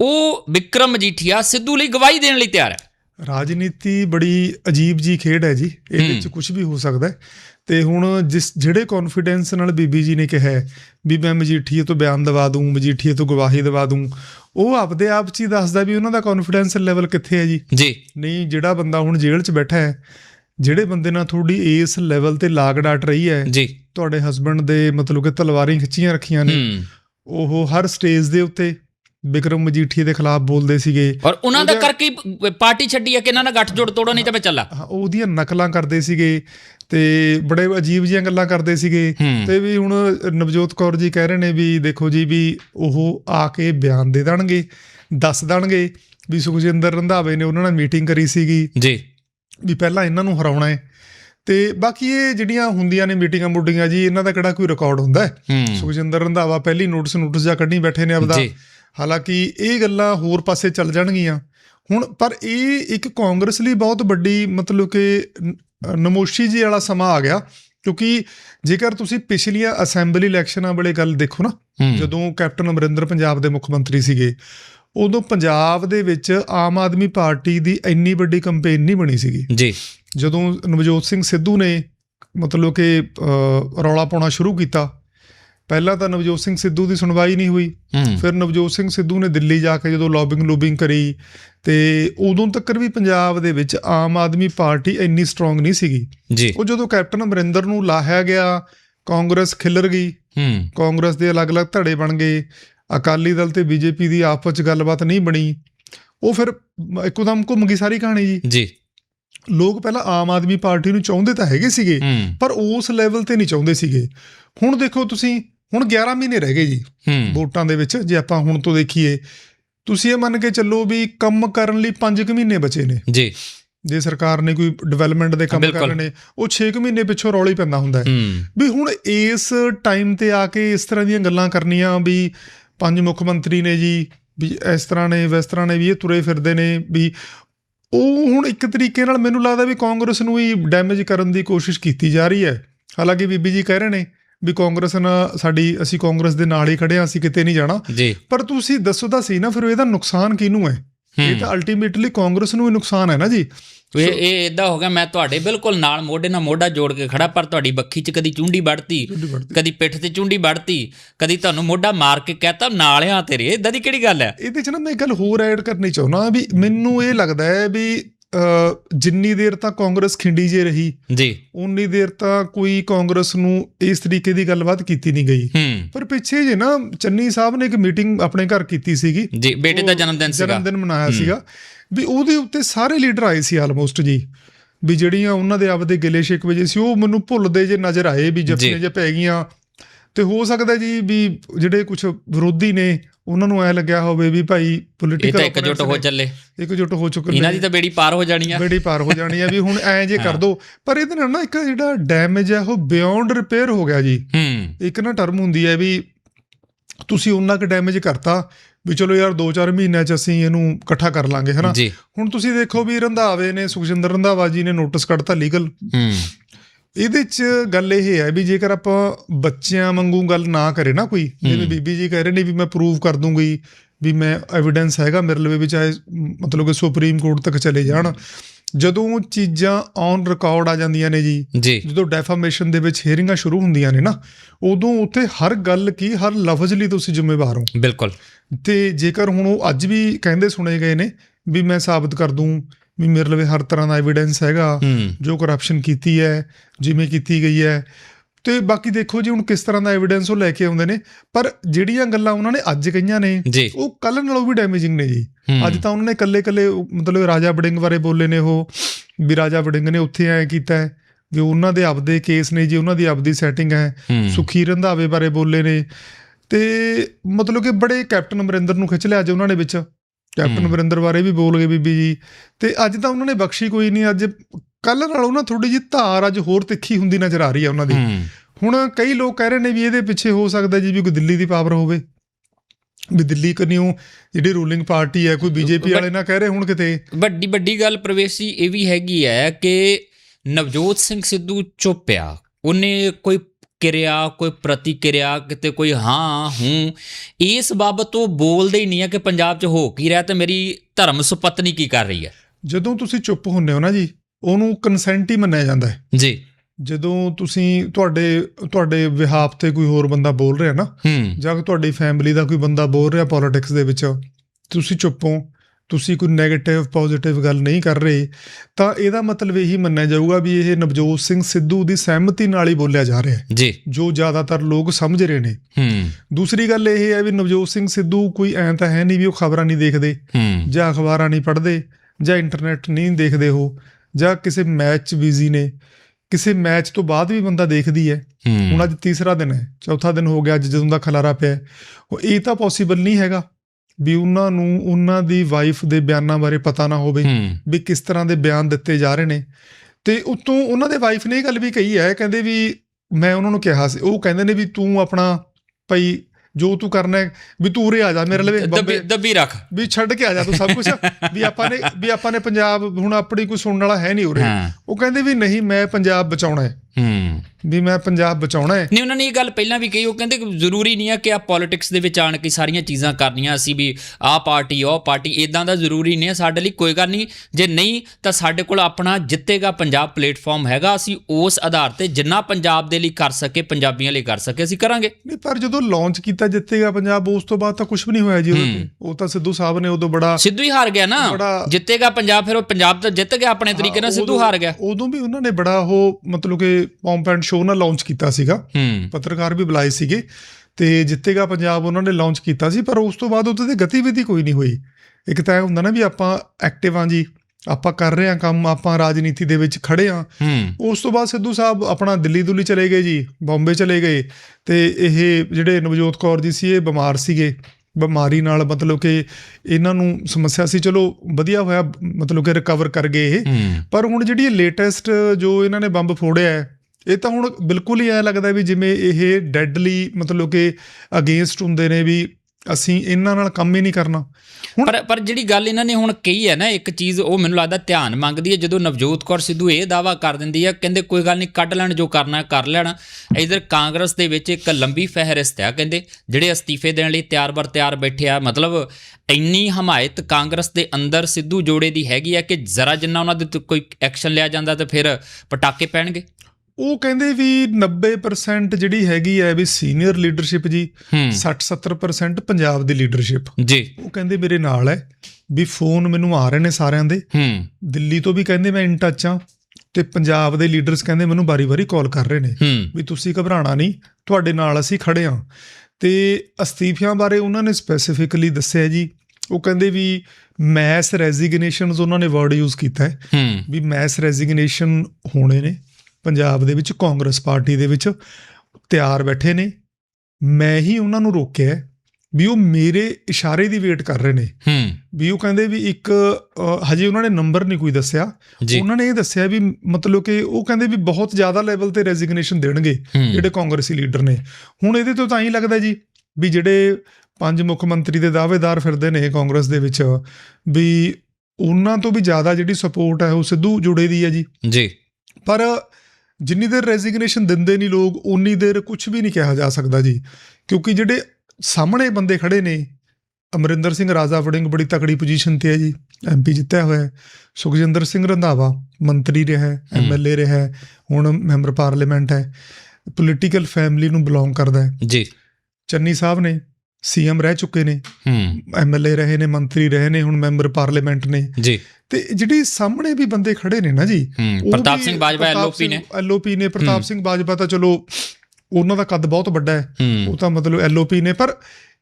ਉਹ ਵਿਕਰਮ ਮਜੀਠੀਆ ਸਿੱਧੂ ਲਈ ਗਵਾਹੀ ਦੇਣ ਲਈ ਤਿਆਰ ਹੈ। ਰਾਜਨੀਤੀ ਬੜੀ ਅਜੀਬ ਜੀ ਖੇਡ ਹੈ ਜੀ ਇਹਦੇ ਵਿੱਚ ਕੁਝ ਵੀ ਹੋ ਸਕਦਾ ਹੈ। ਤੇ ਹੁਣ ਜਿਸ ਜਿਹੜੇ ਕੌਨਫੀਡੈਂਸ ਨਾਲ ਬੀਬੀ ਜੀ ਨੇ ਕਿਹਾ ਵੀ ਮੈਂ ਮਜੀਠੀਏ ਤੋਂ ਬਿਆਨ ਦਵਾ ਦੂੰ ਮਜੀਠੀਏ ਤੋਂ ਗਵਾਹੀ ਦਵਾ ਦੂੰ ਉਹ ਆਪਦੇ ਆਪ ਚ ਹੀ ਦੱਸਦਾ ਵੀ ਉਹਨਾਂ ਦਾ ਕੌਨਫੀਡੈਂਸ ਲੈਵਲ ਕਿੱਥੇ ਹੈ ਜੀ? ਜੀ। ਨਹੀਂ ਜਿਹੜਾ ਬੰਦਾ ਹੁਣ ਜੇਲ੍ਹ 'ਚ ਬੈਠਾ ਹੈ ਜਿਹੜੇ ਬੰਦੇ ਨਾਲ ਤੁਹਾਡੀ ਇਸ ਲੈਵਲ ਤੇ ਲਾਗ ਡਾਟ ਰਹੀ ਹੈ ਜੀ। ਤੁਹਾਡੇ ਹਸਬੰਡ ਦੇ ਮਤਲਬ ਕਿ ਤਲਵਾਰਾਂ ਖਿੱਚੀਆਂ ਰੱਖੀਆਂ ਨੇ ਉਹ ਹਰ ਸਟੇਜ ਦੇ ਉੱਤੇ ਵਿਕਰਮ ਮਜੀਠੀਏ ਦੇ ਖਿਲਾਫ ਬੋਲਦੇ ਸੀਗੇ। ਔਰ ਉਹਨਾਂ ਦਾ ਕਰਕੇ ਪਾਰਟੀ ਛੱਡੀ ਹੈ ਕਿ ਇਹਨਾਂ ਨਾਲ ਗੱਠਜੋੜ ਤੋੜੋ ਨਹੀਂ ਤਾਂ ਮੈਂ ਚੱਲਾ ਉਹਦੀਆਂ ਨਕਲਾਂ ਕਰਦੇ ਸੀਗੇ ਤੇ ਬੜੇ ਅਜੀਬ ਜਿਹੀਆਂ ਗੱਲਾਂ ਕਰਦੇ ਸੀਗੇ। ਤੇ ਵੀ ਹੁਣ ਨਵਜੋਤ ਕੌਰ ਜੀ ਕਹਿ ਰਹੇ ਨੇ ਵੀ ਦੇਖੋ ਜੀ ਵੀ ਉਹ ਆ ਕੇ ਬਿਆਨ ਦੇ ਦੇਣਗੇ ਦੱਸ ਦੇਣਗੇ ਵੀ ਸੁਖਜਿੰਦਰ ਰੰਧਾਵੇ ਨੇ ਉਹਨਾਂ ਨਾਲ ਮੀਟਿੰਗ ਕਰੀ ਸੀਗੀ। ਜੀ। ਵੀ ਪਹਿਲਾਂ ਇਹਨਾਂ ਨੂੰ ਹਰਾਉਣਾ ਹੈ। ਤੇ ਬਾਕੀ ਇਹ ਜਿਹੜੀਆਂ ਹੁੰਦੀਆਂ ਨੇ ਮੀਟਿੰਗਾਂ ਮੂਟਿੰਗਾਂ ਜੀ ਇਹਨਾਂ ਦਾ ਕਿਹੜਾ ਕੋਈ ਰਿਕਾਰਡ ਹੁੰਦਾ ਹੈ? ਹੂੰ। ਸੁਖਜਿੰਦਰ ਰੰਧਾਵਾ ਪਹਿਲੀ ਨੋਟਿਸ ਨੋਟਿਸ ਜਾਂ ਕੱਢੀ ਬੈਠੇ ਨੇ ਆਪਦਾ। ਜੀ। ਹਾਲਾਂਕਿ ਇਹ ਗੱਲਾਂ ਹੋਰ ਪਾਸੇ ਚੱਲ ਜਾਣਗੀਆਂ। ਹੁਣ ਪਰ ਇਹ ਇੱਕ ਕਾਂਗਰਸ ਲਈ ਬਹੁਤ ਵੱਡੀ ਮਤਲਬ ਕਿ ਨਮੋਸ਼ੀ ਜੀ ਵਾਲਾ ਸਮਾਂ ਆ ਗਿਆ। ਕਿਉਂਕਿ ਜੇਕਰ ਤੁਸੀਂ ਪਿਛਲੀਆਂ ਅਸੈਂਬਲੀ ਇਲੈਕਸ਼ਨਾਂ ਵੇਲੇ ਗੱਲ ਦੇਖੋ ਨਾ ਜਦੋਂ ਕੈਪਟਨ ਅਮਰਿੰਦਰ ਪੰਜਾਬ ਦੇ ਮੁੱਖ ਮੰਤਰੀ ਸੀਗੇ ਉਦੋਂ ਪੰਜਾਬ ਦੇ ਵਿੱਚ ਆਮ ਆਦਮੀ ਪਾਰਟੀ ਦੀ ਇੰਨੀ ਵੱਡੀ ਕੰਪੇਨ ਨਹੀਂ ਬਣੀ ਸੀਗੀ। ਜੀ। ਜਦੋਂ ਨਵਜੋਤ ਸਿੰਘ ਸਿੱਧੂ ਨੇ ਮਤਲਬ ਕਿ ਰੌਲਾ ਪਾਉਣਾ ਸ਼ੁਰੂ ਕੀਤਾ ਪਹਿਲਾਂ ਤਾਂ ਨਵਜੋਤ ਸਿੰਘ ਸਿੱਧੂ ਦੀ ਸੁਣਵਾਈ ਨਹੀਂ ਹੋਈ। ਫਿਰ ਨਵਜੋਤ ਸਿੰਘ ਸਿੱਧੂ ਨੇ ਦਿੱਲੀ ਜਾ ਕੇ ਜਦੋਂ ਲੌਬਿੰਗ ਲੂਬਿੰਗ ਕਰੀ ਤੇ ਉਦੋਂ ਤੱਕ ਵੀ ਪੰਜਾਬ ਦੇ ਵਿੱਚ ਆਮ ਆਦਮੀ ਪਾਰਟੀ ਇੰਨੀ ਸਟਰੋਂਗ ਨਹੀਂ ਸੀਗੀ। ਉਹ ਜਦੋਂ ਕੈਪਟਨ ਅਮਰਿੰਦਰ ਨੂੰ ਲਾਹਿਆ ਗਿਆ ਕਾਂਗਰਸ ਖਿਲਰ ਗਈ। ਕਾਂਗਰਸ ਦੇ ਅਲੱਗ-ਅਲੱਗ ਧੜੇ ਬਣ ਗਏ। ਅਕਾਲੀ ਦਲ ਤੇ ਬੀਜੇਪੀ ਦੀ ਆਪਸ ਵਿੱਚ ਗੱਲਬਾਤ ਨਹੀਂ ਬਣੀ। ਉਹ ਫਿਰ ਇੱਕੋਦਮ ਘੁੰਮ ਗਈ ਸਾਰੀ ਕਹਾਣੀ ਜੀ। ਜੀ। ਲੋਕ ਪਹਿਲਾਂ ਆਮ ਆਦਮੀ ਪਾਰਟੀ ਨੂੰ ਚਾਹੁੰਦੇ ਤਾਂ ਹੈਗੇ ਸੀਗੇ ਪਰ ਉਸ ਲੈਵਲ ਤੇ ਨਹੀਂ ਚਾਹੁੰਦੇ ਸੀਗੇ। ਹੁਣ ਦੇਖੋ ਤੁਸੀਂ ਹੁਣ 11 ਮਹੀਨੇ ਰਹਿ ਗਏ ਜੀ। ਵੋਟਾਂ ਦੇ ਵਿੱਚ ਜੇ ਆਪਾਂ ਹੁਣ ਤੋਂ ਦੇਖੀਏ ਤੁਸੀਂ ਇਹ ਮੰਨ ਕੇ ਚੱਲੋ ਵੀ ਕੰਮ ਕਰਨ ਲਈ 5 ਕੁ ਮਹੀਨੇ ਬਚੇ ਨੇ। ਜੀ। ਜੇ ਸਰਕਾਰ ਨੇ ਕੋਈ ਡਿਵੈਲਪਮੈਂਟ ਦੇ ਕੰਮ। ਕਰਨੇ ਉਹ 6 ਕੁ ਮਹੀਨੇ ਪਿੱਛੋਂ ਰੌਲਾ ਹੀ ਪੈਂਦਾ ਹੁੰਦਾ ਹੈ। ਹੂੰ। ਵੀ ਹੁਣ ਇਸ ਟਾਈਮ ਤੇ ਆ ਕੇ ਇਸ ਤਰ੍ਹਾਂ ਦੀਆਂ ਗੱਲਾਂ ਕਰਨੀਆਂ ਵੀ ਪੰਜ ਮੁੱਖ ਮੰਤਰੀ ਨੇ ਜੀ ਵੀ ਇਸ ਤਰ੍ਹਾਂ ਨੇ ਵੈਸ ਤਰ੍ਹਾਂ ਨੇ ਵੀ ਇਹ ਤੁਰੇ ਫਿਰਦੇ ਨੇ ਵੀ ਉਹ ਹੁਣ ਇੱਕ ਤਰੀਕੇ ਨਾਲ ਮੈਨੂੰ ਲੱਗਦਾ ਵੀ ਕਾਂਗਰਸ ਨੂੰ ਹੀ ਡੈਮੇਜ ਕਰਨ ਦੀ ਕੋਸ਼ਿਸ਼ ਕੀਤੀ ਜਾ ਰਹੀ ਹੈ। ਹਾਲਾਂਕਿ ਬੀਬੀ ਜੀ ਕਹਿ ਰਹੇ ਨੇ ਵੀ ਕਾਂਗਰਸ ਨਾਲ ਸਾਡੀ ਅਸੀਂ ਕਾਂਗਰਸ ਦੇ ਨਾਲ ਹੀ ਖੜੇ ਹਾਂ ਅਸੀਂ ਕਿਤੇ ਨਹੀਂ ਜਾਣਾ। ਪਰ ਤੁਸੀਂ ਦੱਸੋ ਤਾਂ ਸਹੀ ਨਾ ਫਿਰ ਇਹਦਾ ਨੁਕਸਾਨ ਕਿਹਨੂੰ ਹੈ? ਇਹ ਤਾਂ ਅਲਟੀਮੇਟਲੀ ਕਾਂਗਰਸ ਨੂੰ ਹੀ ਨੁਕਸਾਨ ਹੈ ਨਾ ਜੀ। ਇਹ ਇਹ ਇਦਾਂ ਹੋ ਗਿਆ ਮੈਂ ਤੁਹਾਡੇ ਬਿਲਕੁਲ ਨਾਲ ਮੋਢੇ ਨਾਲ ਮੋਢਾ ਜੋੜ ਕੇ ਖੜਾ ਪਰ ਤੁਹਾਡੀ ਬੱਖੀ 'ਚ ਕਦੀ ਚੁੰਡੀ ਵੜਤੀ ਕਦੀ ਪਿੱਠ ਤੇ ਚੁੰਡੀ ਵੜਤੀ ਕਦੀ ਤੁਹਾਨੂੰ ਮੋਢਾ ਮਾਰ ਕੇ ਕਹਤਾ ਨਾਲ ਆ ਤੇਰੇ। ਇਦਾਂ ਦੀ ਕਿਹੜੀ ਗੱਲ ਹੈ? ਇਹਦੇ ਚ ਨਾ ਮੈਂ ਇੱਕ ਗੱਲ ਹੋਰ ਐਡ ਕਰਨੀ ਚਾਹੁੰਦਾ ਵੀ ਮੈਨੂੰ ਇਹ ਲੱਗਦਾ ਹੈ ਵੀ ਜਿੰਨੀ ਦੇਰ ਤੱਕ ਕਾਂਗਰਸ ਖਿੰਡੀ ਜੇ ਰਹੀ ਜੀ। ਉਨੀ ਦੇਰ ਤਾਂ ਕੋਈ ਕਾਂਗਰਸ ਨੂੰ ਇਸ ਤਰੀਕੇ ਦੀ ਗੱਲਬਾਤ ਕੀਤੀ ਨਹੀਂ ਗਈ। ਪਰ ਪਿੱਛੇ ਜੇ ਨਾ ਚੰਨੀ ਸਾਹਿਬ ਨੇ ਇੱਕ ਮੀਟਿੰਗ ਆਪਣੇ ਘਰ ਕੀਤੀ ਸੀਗੀ। ਜੀ ਬੇਟੇ ਦਾ ਜਨਮ ਦਿਨ ਸੀਗਾ। ਜਨਮ ਦਿਨ ਮਨਾਇਆ। ਸੀਗਾ। ਵੀ ਉਹਦੇ ਉੱਤੇ ਸਾਰੇ ਲੀਡਰ ਆਏ ਸੀ ਆਲਮੋਸਟ ਜੀ। ਵੀ ਜਿਹੜੀਆਂ ਉਹਨਾਂ ਦੇ ਆਪਦੇ ਗਿਲੇ ਸ਼ਿਕਵੇ ਜੇ ਸੀ ਉਹ ਮੈਨੂੰ ਭੁੱਲਦੇ ਜੇ ਨਜ਼ਰ ਆਏ ਵੀ ਜੱਫੀਆਂ। ਜੇ। ਪੈ ਗਈਆਂ। ਤੇ ਹੋ ਸਕਦਾ ਜੀ ਵੀ ਜਿਹੜੇ ਕੁਝ ਵਿਰੋਧੀ ਨੇ ਉਹਨਾਂ ਨੂੰ ਐ ਲੱਗਿਆ ਹੋਵੇ ਵੀ ਭਾਈ ਇਹ ਪੋਲੀਟੀਕਲ ਤਾਂ ਇੱਕਜੁੱਟ ਹੋ ਚੱਲੇ। ਇਕਜੁੱਟ ਹੋ ਚੁੱਕੇ ਇਹਨਾਂ ਦੀ ਤਾਂ ਬੇੜੀ ਪਾਰ ਹੋ ਜਾਣੀ ਆ। ਬੇੜੀ ਪਾਰ ਹੋ ਜਾਣੀ ਆ ਵੀ ਹੁਣ ਐ ਜੇ ਕਰ। ਦੋ। ਪਰ ਇਹਦੇ ਨਾਲ ਨਾ ਇੱਕ ਜਿਹੜਾ ਡੈਮੇਜ ਹੈ ਉਹ ਬਿਯੋਂਡ ਰਿਪੇਅਰ ਹੋ ਗਿਆ ਜੀ। ਹੂੰ। ਇੱਕ ਨਾ ਟਰਮ ਹੁੰਦੀ ਹੈ ਵੀ ਤੁਸੀਂ ਉਹਨਾਂ ਕੁ ਡੈਮੇਜ ਕਰਤਾ ਵੀ ਚਲੋ ਯਾਰ 2-4 ਮਹੀਨਿਆਂ ਚ ਅਸੀਂ ਇਹਨੂੰ ਇਕੱਠਾ ਕਰ ਲਾਂਗੇ ਹਨਾ? ਹੁਣ ਤੁਸੀਂ ਦੇਖੋ ਵੀ ਰੰਧਾਵੇ ਨੇ ਸੁਖਜਿੰਦਰ ਰੰਧਾਵਾ ਜੀ ਨੇ ਨੋਟਿਸ ਕੱਢਤਾ ਲੀਗਲ ਹੂੰ। ਇਹਦੇ ਚ ਗੱਲ ਇਹ ਹੈ ਵੀ ਜੇਕਰ ਆਪਾਂ ਬੱਚਿਆਂ ਵਾਂਗੂ ਗੱਲ ਨਾ ਕਰੇ ਨਾ ਕੋਈ ਜਿਵੇਂ। ਬੀਬੀ ਜੀ ਕਹਿ ਰਹੇ ਨੇ ਵੀ ਮੈਂ ਪ੍ਰੂਵ ਕਰ ਦੂੰਗੀ ਵੀ ਮੈਂ ਐਵੀਡੈਂਸ ਹੈਗਾ ਮੇਰੇ ਲਵੇ ਵੀ ਚਾਹੇ ਮਤਲਬ ਕਿ ਸੁਪਰੀਮ ਕੋਰਟ ਤੱਕ ਚਲੇ ਜਾਣ। ਜਦੋਂ ਚੀਜ਼ਾਂ ਔਨ ਰਿਕਾਰਡ ਆ ਜਾਂਦੀਆਂ ਨੇ ਜੀ ਜਦੋਂ ਡੈਫਾਮੇਸ਼ਨ ਦੇ ਵਿੱਚ ਹੀਅਰਿੰਗਾਂ ਸ਼ੁਰੂ ਹੁੰਦੀਆਂ ਨੇ ਨਾ ਉਦੋਂ ਉੱਥੇ ਹਰ ਗੱਲ ਕੀ ਹਰ ਲਫ਼ਜ਼ ਲਈ ਤੁਸੀਂ ਜ਼ਿੰਮੇਵਾਰ ਹੋ। ਬਿਲਕੁਲ। ਤੇ ਜੇਕਰ ਹੁਣ ਉਹ ਅੱਜ ਵੀ ਕਹਿੰਦੇ ਸੁਣੇ ਗਏ ਨੇ ਵੀ ਮੈਂ ਸਾਬਤ ਕਰ ਦੂੰ ਵੀ ਮੇਰੇ ਲਵੇ ਹਰ ਤਰ੍ਹਾਂ ਦਾ ਐਵੀਡੈਂਸ ਹੈਗਾ ਜੋ ਕਰਪਸ਼ਨ ਕੀਤੀ ਹੈ ਜਿਵੇਂ ਕੀਤੀ ਗਈ ਹੈ। ਤੇ ਬਾਕੀ ਦੇਖੋ ਜੀ ਹੁਣ ਕਿਸ ਤਰ੍ਹਾਂ ਦਾ ਐਵੀਡੈਂਸ ਉਹ ਲੈ ਕੇ ਆਉਂਦੇ ਨੇ। ਪਰ ਜਿਹੜੀਆਂ ਗੱਲਾਂ ਉਹਨਾਂ ਨੇ ਅੱਜ ਕਹੀਆਂ ਨੇ ਜੀ। ਉਹ ਕੱਲ ਨਾਲੋਂ ਵੀ ਡੈਮੇਜਿੰਗ ਨੇ ਜੀ। ਅੱਜ ਤਾਂ ਉਹਨਾਂ ਨੇ ਕੱਲੇ ਕੱਲੇ ਮਤਲਬ ਰਾਜਾ ਵੜਿੰਗ ਬਾਰੇ ਬੋਲੇ ਨੇ ਉਹ ਵੀ ਰਾਜਾ ਵੜਿੰਗ ਨੇ ਉੱਥੇ ਐ ਕੀਤਾ ਹੈ ਵੀ ਉਹਨਾਂ ਦੇ ਆਪਦੇ ਕੇਸ ਨੇ ਜੀ ਉਹਨਾਂ ਦੀ ਆਪਦੀ ਸੈਟਿੰਗ ਹੈ। ਸੁਖੀ ਰੰਧਾਵੇ ਬਾਰੇ ਬੋਲੇ ਨੇ। ਤੇ ਮਤਲਬ ਕਿ ਬੜੇ ਕੈਪਟਨ ਅਮਰਿੰਦਰ ਨੂੰ ਖਿੱਚ ਲਿਆ ਅੱਜ ਉਹਨਾਂ ਨੇ ਵਿੱਚ। ਕੈਪਟਨ ਹੂੰ। ਅਮਰਿੰਦਰ ਬਾਰੇ ਵੀ ਬੋਲ ਗਏ ਬੀਬੀ ਜੀ। ਤੇ ਅੱਜ ਤਾਂ ਉਹਨਾਂ ਨੇ ਬਖਸ਼ੀ ਕੋਈ ਨਹੀਂ ਅੱਜ ਕੱਲ ਨਾਲੋਂ ਨਾ ਥੋੜੀ ਜਿਹੀ ਧਾਰ ਅੱਜ ਹੋਰ ਤਿੱਖੀ ਹੁੰਦੀ ਨਜ਼ਰ ਆ ਰਹੀ ਹੈ ਉਹਨਾਂ ਦੀ। ਹੁਣ ਕਈ ਲੋਕ ਕਹਿ ਰਹੇ ਨੇ ਵੀ ਇਹਦੇ ਪਿੱਛੇ ਹੋ ਸਕਦਾ ਜੀ ਵੀ ਕੋਈ ਦਿੱਲੀ ਦੀ ਪਾਵਰ ਹੋਵੇ। ਵੀ ਦਿੱਲੀ ਕਨਿਓ ਜਿਹੜੀ ਰੂਲਿੰਗ ਪਾਰਟੀ ਹੈ ਕੋਈ ਬੀਜੇਪੀ ਵਾਲੇ ਨਾ ਕਹਿ ਰਹੇ ਹੁਣ ਕਿਤੇ। ਵੱਡੀ ਵੱਡੀ ਗੱਲ ਪ੍ਰਵੇਸ਼ ਜੀ ਇਹ ਵੀ ਹੈਗੀ ਹੈ ਕਿ ਨਵਜੋਤ ਸਿੰਘ ਸਿੱਧੂ ਚੁੱਪ ਆ। ਉਹਨੇ ਕੋਈ ਕਿਰਿਆ ਕੋਈ ਪ੍ਰਤੀਕਿਰਿਆ ਕਿਤੇ ਕੋਈ ਹਾਂ ਹੂੰ ਇਸ ਬਾਬਤ ਉਹ ਬੋਲਦੇ ਹੀ ਨਹੀਂ ਹੈ ਕਿ ਪੰਜਾਬ 'ਚ ਹੋ ਕੀ ਰਿਹਾ ਤੇ ਮੇਰੀ ਧਰਮ ਸੁਪਤਨੀ ਕੀ ਕਰ ਰਹੀ ਹੈ। ਜਦੋਂ ਤੁਸੀਂ ਚੁੱਪ ਹੁੰਦੇ ਹੋ ਨਾ ਜੀ ਉਹਨੂੰ ਕੰਸੈਂਟ ਹੀ ਮੰਨਿਆ ਜਾਂਦਾ ਹੈ। ਜੀ। ਜਦੋਂ ਤੁਸੀਂ ਤੁਹਾਡੇ ਤੁਹਾਡੇ ਵਿਹਾਪ ਤੇ ਕੋਈ ਹੋਰ ਬੰਦਾ ਬੋਲ ਰਿਹਾ ਨਾ ਜਾਂ ਤੁਹਾਡੀ ਫੈਮਿਲੀ ਦਾ ਕੋਈ ਬੰਦਾ ਬੋਲ ਰਿਹਾ ਪੋਲਿਟਿਕਸ ਦੇ ਵਿੱਚ ਤੁਸੀਂ ਚੁੱਪ ਹੋ ਤੁਸੀਂ ਕੋਈ 네ਗੇਟਿਵ ਪੋਜ਼ਿਟਿਵ ਗੱਲ ਨਹੀਂ ਕਰ ਰਹੇ ਤਾਂ ਇਹਦਾ ਮਤਲਬ ਇਹੀ ਮੰਨਿਆ ਜਾਊਗਾ ਵੀ ਇਹ ਨਵਜੋਤ ਸਿੰਘ ਸਿੱਧੂ ਦੀ ਸਹਿਮਤੀ ਨਾਲ ਹੀ ਬੋਲਿਆ ਜਾ ਰਿਹਾ ਹੈ ਜੀ। ਜੋ ਜ਼ਿਆਦਾਤਰ ਲੋਕ ਸਮਝ ਰਹੇ ਨੇ। ਹੂੰ। ਦੂਸਰੀ ਗੱਲ ਇਹ ਹੈ ਵੀ ਨਵਜੋਤ ਸਿੰਘ ਸਿੱਧੂ ਕੋਈ ਐਂ ਤਾਂ ਹੈ ਨਹੀਂ ਵੀ ਉਹ ਖਬਰਾਂ ਨਹੀਂ ਦੇਖਦੇ ਹੂੰ। ਜਾਂ ਅਖਬਾਰਾਂ ਨਹੀਂ ਪੜ੍ਹਦੇ ਜਾਂ ਇੰਟਰਨੈਟ ਨਹੀਂ ਦੇਖਦੇ ਉਹ ਜਾਂ ਕਿਸੇ ਮੈਚ 'ਚ ਬਿਜ਼ੀ ਨੇ। ਕਿਸੇ ਮੈਚ ਤੋਂ ਬਾਅਦ ਵੀ ਬੰਦਾ ਦੇਖਦੀ ਹੈ। ਹੁਣ ਹੂੰ ਅੱਜ ਤੀਸਰਾ ਦਿਨ ਹੈ ਚੌਥਾ ਦਿਨ ਹੋ ਗਿਆ ਅੱਜ ਜਦੋਂ ਦਾ ਖਲਾਰਾ ਪਿਆ ਹੈ। ਉਹ ਇਹ ਤਾਂ ਪੋਸੀਬਲ ਨਹੀਂ ਹੈਗਾ। ਵੀ ਉਹਨਾਂ ਨੂੰ ਉਹਨਾਂ ਦੀ ਵਾਈਫ ਦੇ ਬਿਆਨਾਂ ਬਾਰੇ ਪਤਾ ਨਾ ਹੋਵੇ ਵੀ ਕਿਸ ਤਰ੍ਹਾਂ ਦੇ ਬਿਆਨ ਦਿੱਤੇ ਜਾ ਰਹੇ ਨੇ। ਤੇ ਉਤੋਂ ਉਹਨਾਂ ਦੇ ਵਾਈਫ ਨੇ ਇਹ ਗੱਲ ਵੀ ਕਹੀ ਹੈ ਕਹਿੰਦੇ ਵੀ ਮੈਂ ਉਹਨਾਂ ਨੂੰ ਕਿਹਾ ਸੀ ਉਹ ਕਹਿੰਦੇ ਨੇ ਵੀ ਤੂੰ ਆਪਣਾ ਭਈ ਜੋ ਤੂੰ ਕਰਨਾ ਹੈ ਵੀ ਤੂੰ ਉਰੇ ਆ ਜਾ ਮੇਰੇ ਲਈ ਦੱਬੀ ਦੱਬੀ ਰੱਖ। ਵੀ ਛੱਡ ਕੇ ਆ ਜਾ ਤੂੰ ਸਭ ਕੁਝ ਵੀ ਆਪਾਂ ਨੇ ਵੀ ਆਪਾਂ ਨੇ ਪੰਜਾਬ ਹੁਣ ਆਪਣੀ ਕੋਈ ਸੁਣਨ ਵਾਲਾ ਹੈ ਨਹੀਂ ਉਰੇ। ਉਹ ਕਹਿੰਦੇ ਵੀ ਨਹੀਂ ਮੈਂ ਪੰਜਾਬ ਬਚਾਉਣਾ ਹੈ। ਹੂੰ। ਵੀ ਮੈਂ ਪੰਜਾਬ ਬਚਾਉਣਾ ਹੈ। ਨਹੀਂ ਉਹਨਾਂ ਨੇ ਇਹ ਗੱਲ ਪਹਿਲਾਂ ਵੀ ਕਹੀ ਉਹ ਕਹਿੰਦੇ ਕਿ ਜ਼ਰੂਰੀ ਨਹੀਂ ਹੈ ਕਿ ਆ ਪੋਲਿਟਿਕਸ ਦੇ ਵਿੱਚ ਆਣ ਕੇ ਸਾਰੀਆਂ ਚੀਜ਼ਾਂ ਕਰਨੀਆਂ ਅਸੀਂ ਵੀ ਆਹ ਪਾਰਟੀ ਉਹ ਪਾਰਟੀ ਇਦਾਂ ਦਾ ਜ਼ਰੂਰੀ ਨਹੀਂ ਹੈ ਸਾਡੇ ਲਈ ਕੋਈ ਗੱਲ ਨਹੀਂ। ਜੇ ਨਹੀਂ ਤਾਂ ਸਾਡੇ ਕੋਲ ਆਪਣਾ ਜਿੱਤੇਗਾ ਪੰਜਾਬ ਪਲੇਟਫਾਰਮ ਹੈਗਾ ਅਸੀਂ ਉਸ ਆਧਾਰ ਤੇ ਜਿੰਨਾ ਪੰਜਾਬ ਦੇ ਲਈ ਕਰ ਸਕੇ ਪੰਜਾਬੀਆਂ ਲਈ ਕਰ ਸਕੇ ਅਸੀਂ ਕਰਾਂਗੇ। ਨਹੀਂ ਪਰ ਜਦੋਂ ਲਾਂਚ ਕੀਤਾ ਜਿੱਤੇਗਾ ਪੰਜਾਬ ਉਸ ਤੋਂ ਬਾਅਦ ਤਾਂ ਕੁਝ ਵੀ ਨਹੀਂ ਹੋਇਆ ਜੀ ਉਹ ਤਾਂ ਸਿੱਧੂ ਸਾਹਿਬ ਨੇ ਉਦੋਂ ਬੜਾ ਸਿੱਧੂ ਹੀ ਹਾਰ ਗਿਆ ਨਾ। ਜਿੱਤੇਗਾ ਪੰਜਾਬ ਫਿਰ ਉਹ ਪੰਜਾਬ ਤਾਂ ਜਿੱਤ ਗਿਆ ਆਪਣੇ ਤਰੀਕੇ ਨਾਲ ਸਿੱਧੂ ਹਾਰ ਗਿਆ। ਉਦੋਂ ਵੀ ਉਹਨਾਂ ਨੇ ਬੜਾ ਉਹ ਮਤਲਬ ਕਿ ਪੰਪ ਐਂਡ ਸ਼ੋਅ ਨਾਲ ਲਾਂਚ ਕੀਤਾ ਸੀਗਾ। ਪੱਤਰਕਾਰ ਵੀ ਬੁਲਾਏ ਸੀਗੇ। ਤੇ ਜਿੱਤੇਗਾ ਪੰਜਾਬ ਉਹਨਾਂ ਨੇ ਲਾਂਚ ਕੀਤਾ ਸੀ ਪਰ ਉਸ ਤੋਂ ਬਾਅਦ ਉਹਦੇ ਤੇ ਗਤੀਵਿਧੀ ਕੋਈ ਨਹੀਂ ਹੋਈ। ਇੱਕ ਤਾਂ ਹੁੰਦਾ ਨਾ ਵੀ ਆਪਾਂ ਐਕਟਿਵ ਹਾਂ ਜੀ ਆਪਾਂ ਕਰ ਰਹੇ ਹਾਂ ਕੰਮ ਆਪਾਂ ਰਾਜਨੀਤੀ ਦੇ ਵਿੱਚ ਖੜੇ ਹੂੰ। ਉਸ ਤੋਂ ਬਾਅਦ ਸਿੱਧੂ ਸਾਹਿਬ ਆਪਣਾ ਦਿੱਲੀ ਦੁੱਲੀ ਚਲੇ ਗਏ ਜੀ ਬੰਬੇ ਚਲੇ ਗਏ। ਤੇ ਇਹ ਜਿਹੜੇ ਨਵਜੋਤ ਕੌਰ ਜੀ ਸੀ ਇਹ ਬਿਮਾਰ ਸੀਗੇ। ਬਿਮਾਰੀ ਨਾਲ ਮਤਲਬ ਕਿ ਇਹਨਾਂ ਨੂੰ ਸਮੱਸਿਆ ਸੀ ਚਲੋ ਵਧੀਆ ਹੋਇਆ ਮਤਲਬ ਕਿ ਰਿਕਵਰ ਕਰ ਗਏ ਇਹ। ਪਰ ਹੁਣ ਜਿਹੜੀ ਲੇਟੈਸਟ ਜੋ ਇਹਨਾਂ ਨੇ ਬੰਬ ਫੋੜਿਆ ਹੈ ਇਹ ਤਾਂ ਹੁਣ ਬਿਲਕੁਲ ਹੀ ਐ ਲੱਗਦਾ ਵੀ ਜਿਵੇਂ ਇਹ ਡੈਡਲੀ ਮਤਲਬ ਕਿ ਅਗੇਂਸਟ ਹੁੰਦੇ ਨੇ ਵੀ ਅਸੀਂ ਇਹਨਾਂ ਨਾਲ ਕੰਮ ਹੀ ਨਹੀਂ ਕਰਨਾ। ਹੁਣ ਪਰ ਪਰ ਜਿਹੜੀ ਗੱਲ ਇਹਨਾਂ ਨੇ ਹੁਣ ਕਹੀ ਹੈ ਨਾ, ਇੱਕ ਚੀਜ਼ ਉਹ ਮੈਨੂੰ ਲੱਗਦਾ ਧਿਆਨ ਮੰਗਦੀ ਹੈ, ਜਦੋਂ ਨਵਜੋਤ ਕੌਰ ਸਿੱਧੂ ਇਹ ਦਾਵਾ ਕਰ ਦਿੰਦੀ ਹੈ ਕਹਿੰਦੇ ਕੋਈ ਗੱਲ ਨਹੀਂ, ਕੱਢ ਲੈਣ ਜੋ ਕਰਨਾ, ਕਰ ਲੈਣ। ਇਧਰ ਕਾਂਗਰਸ ਦੇ ਵਿੱਚ ਇੱਕ ਲੰਬੀ ਫਹਿਰਿਸਤ ਹੈ ਕਹਿੰਦੇ ਜਿਹੜੇ ਅਸਤੀਫੇ ਦੇਣ ਲਈ ਤਿਆਰ ਬਰ ਤਿਆਰ ਬੈਠੇ ਆ, ਮਤਲਬ ਇੰਨੀ ਹਮਾਇਤ ਕਾਂਗਰਸ ਦੇ ਅੰਦਰ ਸਿੱਧੂ ਜੋੜੇ ਦੀ ਹੈਗੀ ਆ ਕਿ ਜ਼ਰਾ ਜਿੰਨਾ ਉਹਨਾਂ ਦੇ ਕੋਈ ਐਕਸ਼ਨ ਲਿਆ ਜਾਂਦਾ ਤਾਂ ਫਿਰ ਪਟਾਕੇ ਪੈਣਗੇ। ਉਹ ਕਹਿੰਦੇ ਵੀ 90% ਜਿਹੜੀ ਹੈਗੀ ਹੈ ਵੀ ਸੀਨੀਅਰ ਲੀਡਰਸ਼ਿਪ ਜੀ ਹੂੰ। 60-70% ਪੰਜਾਬ ਦੀ ਲੀਡਰਸ਼ਿਪ ਜੀ। ਉਹ ਕਹਿੰਦੇ ਮੇਰੇ ਨਾਲ ਹੈ ਵੀ ਫੋਨ ਮੈਨੂੰ ਆ ਰਹੇ ਨੇ ਸਾਰਿਆਂ ਦੇ। ਹੂੰ। ਦਿੱਲੀ ਤੋਂ ਵੀ ਕਹਿੰਦੇ ਮੈਂ ਇਨ ਟੱਚ ਆ ਤੇ ਪੰਜਾਬ ਦੇ ਲੀਡਰਸ ਕਹਿੰਦੇ ਮੈਨੂੰ ਬਾਰੀ-ਬਾਰੀ ਕਾਲ ਕਰ ਰਹੇ ਨੇ। ਵੀ ਤੁਸੀਂ ਘਬਰਾਣਾ ਨਹੀਂ ਤੁਹਾਡੇ ਨਾਲ ਅਸੀਂ ਖੜੇ ਹਾਂ। ਤੇ ਅਸਤੀਫਿਆਂ ਬਾਰੇ ਉਹਨਾਂ ਨੇ ਸਪੈਸੀਫਿਕਲੀ ਦੱਸਿਆ ਜੀ। ਉਹ ਕਹਿੰਦੇ ਵੀ ਮੈਸ ਰੈਜ਼ਿਗਨੇਸ਼ਨਸ ਉਹਨਾਂ ਨੇ ਵਰਡ ਯੂਜ਼ ਕੀਤਾ ਹੂੰ। ਵੀ ਮੈਸ ਰੈਜ਼ਿਗਨੇਸ਼ਨ ਹੋਣੇ ਨੇ। ਪੰਜਾਬ ਦੇ ਵਿੱਚ ਕਾਂਗਰਸ ਪਾਰਟੀ ਦੇ ਵਿੱਚ ਤਿਆਰ ਬੈਠੇ ਨੇ। ਮੈਂ ਹੀ ਉਹਨਾਂ ਨੂੰ ਰੋਕਿਆ ਵੀ ਉਹ ਮੇਰੇ ਇਸ਼ਾਰੇ ਦੀ ਵੇਟ ਕਰ ਰਹੇ ਨੇ। ਹੂੰ। ਵੀ ਉਹ ਕਹਿੰਦੇ ਵੀ ਇੱਕ ਹਜੇ ਉਹਨਾਂ ਨੇ ਨੰਬਰ ਨਹੀਂ ਕੋਈ ਦੱਸਿਆ। ਉਹਨਾਂ ਨੇ ਇਹ ਦੱਸਿਆ ਵੀ ਮਤਲਬ ਕਿ ਉਹ ਕਹਿੰਦੇ ਵੀ ਬਹੁਤ ਜ਼ਿਆਦਾ ਲੈਵਲ ਤੇ ਰੈਜ਼ਿਗਨੇਸ਼ਨ ਦੇਣਗੇ ਜਿਹੜੇ ਕਾਂਗਰਸੀ ਲੀਡਰ ਨੇ। ਹੁਣ ਇਹਦੇ ਤੋਂ ਤਾਂ ਹੀ ਲੱਗਦਾ ਜੀ ਵੀ ਜਿਹੜੇ ਪੰਜ ਮੁੱਖ ਮੰਤਰੀ ਦੇ ਦਾਅਵੇਦਾਰ ਫਿਰਦੇ ਨੇ ਕਾਂਗਰਸ ਦੇ ਵਿੱਚ ਵੀ ਉਹਨਾਂ ਤੋਂ ਵੀ ਜ਼ਿਆਦਾ ਜਿਹੜੀ ਸਪੋਰਟ ਹੈ ਉਹ ਸਿੱਧੂ ਜੁੜੇ ਦੀ ਹੈ ਜੀ। ਜੀ। ਪਰ ਜਿੰਨੀ ਦੇਰ ਰੈਜ਼ਿਗਨੇਸ਼ਨ ਦਿੰਦੇ ਨਹੀਂ ਲੋਕ ਉਨੀ ਦੇਰ ਕੁਝ ਵੀ ਨਹੀਂ ਕਿਹਾ ਜਾ ਸਕਦਾ ਜੀ। ਕਿਉਂਕਿ ਜਿਹੜੇ ਸਾਹਮਣੇ ਬੰਦੇ ਖੜੇ ਨੇ ਅਮਰਿੰਦਰ ਸਿੰਘ ਰਾਜਾ ਵੜਿੰਗ ਬੜੀ ਤਕੜੀ ਪੋਜੀਸ਼ਨ ਤੇ ਹੈ ਜੀ ਐਮਪੀ ਜਿੱਤਿਆ ਹੋਇਆ ਹੈ। ਸੁਖਜਿੰਦਰ ਸਿੰਘ ਰੰਧਾਵਾ ਮੰਤਰੀ ਰਿਹਾ ਹੈ ਹੂੰ। ਐਮਐਲਏ ਰਿਹਾ ਹੈ ਹੁਣ ਮੈਂਬਰ ਪਾਰਲੀਮੈਂਟ ਹੈ। ਪੋਲੀਟੀਕਲ ਫੈਮਿਲੀ ਨੂੰ ਬਿਲੋਂਗ ਕਰਦਾ ਹੈ। ਜੀ। ਚੰਨੀ ਸਾਹਿਬ ਨੇ ਸੀਐਮ ਰਹਿ ਚੁੱਕੇ ਨੇ ਹੂੰ। ਐਮਐਲਏ ਰਹੇ ਨੇ ਮੰਤਰੀ ਰਹੇ ਨੇ ਹੁਣ ਮੈਂਬਰ ਪਾਰਲੀਮੈਂਟ ਨੇ। ਜੀ। ਤੇ ਜਿਹੜੀ ਸਾਹਮਣੇ ਵੀ ਬੰਦੇ ਖੜੇ ਨੇ ਨਾ ਜੀ ਪ੍ਰਤਾਪ ਸਿੰਘ ਬਾਜਵਾ ਐਲਓਪੀ ਨੇ। ਐਲਓਪੀ ਨੇ ਪ੍ਰਤਾਪ। ਸਿੰਘ ਬਾਜਵਾ ਤਾਂ ਚਲੋ ਉਹਨਾਂ ਦਾ ਕੱਦ ਬਹੁਤ ਵੱਡਾ ਹੈ। ਹੂੰ। ਉਹ ਤਾਂ ਮਤਲਬ ਐਲਓਪੀ ਨੇ ਪਰ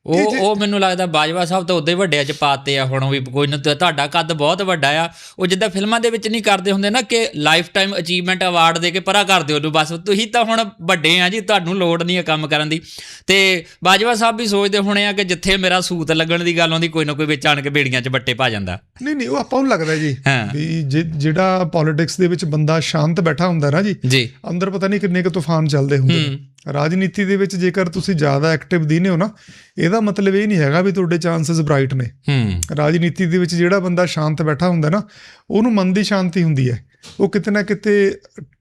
ਉਹ ਉਹ ਮੈਨੂੰ ਲੱਗਦਾ ਬਾਜਵਾ ਸਾਹਿਬ ਤਾਂ ਉਦੋਂ ਹੀ ਵੱਡਿਆਂ ਚ ਪਾਤੇ ਆ ਹੁਣ ਵੀ ਕੋਈ ਨਾ ਤੁਹਾਡਾ ਕੱਦ ਬਹੁਤ ਵੱਡਾ ਆ। ਉਹ ਜਿੱਦਾਂ ਫਿਲਮਾਂ ਦੇ ਵਿੱਚ ਨਹੀਂ ਕਰਦੇ ਹੁੰਦੇ ਨਾ ਕਿ ਲਾਈਫ ਟਾਈਮ ਅਚੀਵਮੈਂਟ ਅਵਾਰਡ ਦੇ ਕੇ ਪਰਾ ਕਰ ਦਿਓ ਨੂੰ ਬਸ ਤੁਸੀਂ ਤਾਂ ਹੁਣ ਵੱਡੇ ਆ ਜੀ ਤੁਹਾਨੂੰ ਲੋੜ ਨਹੀਂ ਹੈ ਕੰਮ ਕਰਨ ਦੀ। ਤੇ ਬਾਜਵਾ ਸਾਹਿਬ ਵੀ ਸੋਚਦੇ ਹੋਣੇ ਆ ਕਿ ਜਿੱਥੇ ਮੇਰਾ ਸੂਤ ਲੱਗਣ ਦੀ ਗੱਲ ਆਉਂਦੀ ਕੋਈ ਨਾ ਕੋਈ ਵਿੱਚ ਆਣ ਕੇ ਬੇੜੀਆਂ 'ਚ ਬੱਟੇ ਪਾ ਜਾਂਦਾ। ਨਹੀਂ ਨਹੀਂ ਉਹ ਆਪਾਂ ਨੂੰ ਲੱਗਦਾ ਜੀ ਵੀ ਜਿਹੜਾ ਪੋਲਿਟਿਕਸ ਦੇ ਵਿੱਚ ਬੰਦਾ ਸ਼ਾਂਤ ਬੈਠਾ ਹੁੰਦਾ ਨਾ ਜੀ ਜੀ। ਅੰਦਰ ਪਤਾ ਨਹੀਂ ਕਿੰਨੇ ਕੁ ਤੂਫਾਨ ਚੱਲਦੇ ਹੁੰਦੇ ਰਾਜਨੀਤੀ ਦੇ ਵਿੱਚ ਜੇਕਰ ਤੁਸੀਂ ਜ਼ਿਆਦਾ ਐਕਟਿਵ ਦਿਨੇ ਹੋ ਨਾ ਇਹਦਾ ਮਤਲਬ ਇਹ ਨਹੀਂ ਹੈਗਾ ਵੀ ਤੁਹਾਡੇ ਚਾਂਸਸ ਬ੍ਰਾਈਟ ਨੇ। ਹੂੰ। ਰਾਜਨੀਤੀ ਦੇ ਵਿੱਚ ਜਿਹੜਾ ਬੰਦਾ ਸ਼ਾਂਤ ਬੈਠਾ ਹੁੰਦਾ ਨਾ ਉਹਨੂੰ ਮਨ ਦੀ ਸ਼ਾਂਤੀ ਹੁੰਦੀ ਹੈ। ਉਹ ਕਿਤੇ ਨਾ ਕਿਤੇ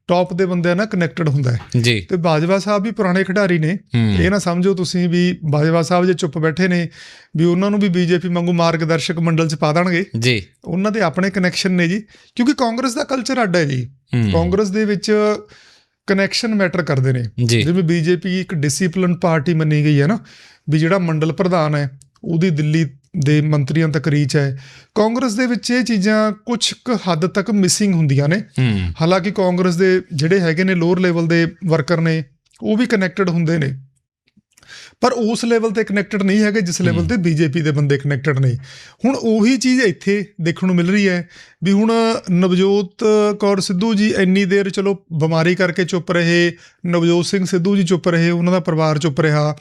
ਟੌਪ ਦੇ ਬੰਦਿਆਂ ਨਾਲ ਕਨੈਕਟਡ ਹੁੰਦਾ ਹੈ। ਜੀ। ਤੇ ਬਾਜਵਾ ਸਾਹਿਬ ਵੀ ਪੁਰਾਣੇ ਖਿਡਾਰੀ ਨੇ। ਇਹ ਨਾ ਸਮਝੋ ਤੁਸੀਂ ਵੀ ਬਾਜਵਾ ਸਾਹਿਬ ਜੇ ਚੁੱਪ ਬੈਠੇ ਨੇ ਵੀ ਉਹਨਾਂ ਨੂੰ ਵੀ ਬੀਜੇਪੀ ਵਾਂਗੂ ਮਾਰਗਦਰਸ਼ਕ ਮੰਡਲ 'ਚ ਪਾ ਦੇਣਗੇ। ਜੀ। ਉਹਨਾਂ ਦੇ ਆਪਣੇ ਕਨੈਕਸ਼ਨ ਨੇ ਜੀ। ਕਿਉਂਕਿ ਕਾਂਗਰਸ ਦਾ ਕਲਚਰ ਅੱਡ ਹੈ ਜੀ। ਕਾਂਗਰਸ ਦੇ ਵਿੱਚ ਕਨੈਕਸ਼ਨ ਮੈਟਰ ਕਰਦੇ ਨੇ। ਜਿਵੇਂ ਬੀਜੇਪੀ ਇੱਕ ਡਿਸਪਲਿਨ ਪਾਰਟੀ ਮੰਨੀ ਗਈ ਹੈ ਨਾ ਵੀ ਜਿਹੜਾ ਮੰਡਲ ਪ੍ਰਧਾਨ ਹੈ ਉਹਦੀ ਦਿੱਲੀ ਦੇ ਮੰਤਰੀਆਂ ਤੱਕ ਰੀਚ ਹੈ। ਕਾਂਗਰਸ ਦੇ ਵਿੱਚ ਇਹ ਚੀਜ਼ਾਂ ਕੁਝ ਕੁ ਹੱਦ ਤੱਕ ਮਿਸਿੰਗ ਹੁੰਦੀਆਂ ਨੇ। ਹਾਲਾਂਕਿ ਕਾਂਗਰਸ ਦੇ ਜਿਹੜੇ ਹੈਗੇ ਨੇ ਲੋਅਰ ਲੈਵਲ ਦੇ ਵਰਕਰ ਨੇ ਉਹ ਵੀ ਕਨੈਕਟਡ ਹੁੰਦੇ ਨੇ। ਪਰ ਉਸ ਲੈਵਲ ਤੇ ਕਨੈਕਟਡ ਨਹੀਂ ਹੈਗੇ ਜਿਸ ਲੈਵਲ ਤੇ ਬੀਜੇਪੀ ਦੇ ਬੰਦੇ ਕਨੈਕਟਡ ਨੇ। ਹੁਣ ਉਹੀ ਚੀਜ਼ ਇੱਥੇ ਦੇਖਣ ਨੂੰ ਮਿਲ ਰਹੀ ਹੈ ਵੀ ਹੁਣ ਨਵਜੋਤ ਕੌਰ ਸਿੱਧੂ ਜੀ ਇੰਨੀ ਦੇਰ ਚਲੋ ਬਿਮਾਰੀ ਕਰਕੇ ਚੁੱਪ ਰਹੇ ਨਵਜੋਤ ਸਿੰਘ ਸਿੱਧੂ ਜੀ ਚੁੱਪ ਰਹੇ ਉਹਨਾਂ ਦਾ ਪਰਿਵਾਰ ਚੁੱਪ ਰਿਹਾ।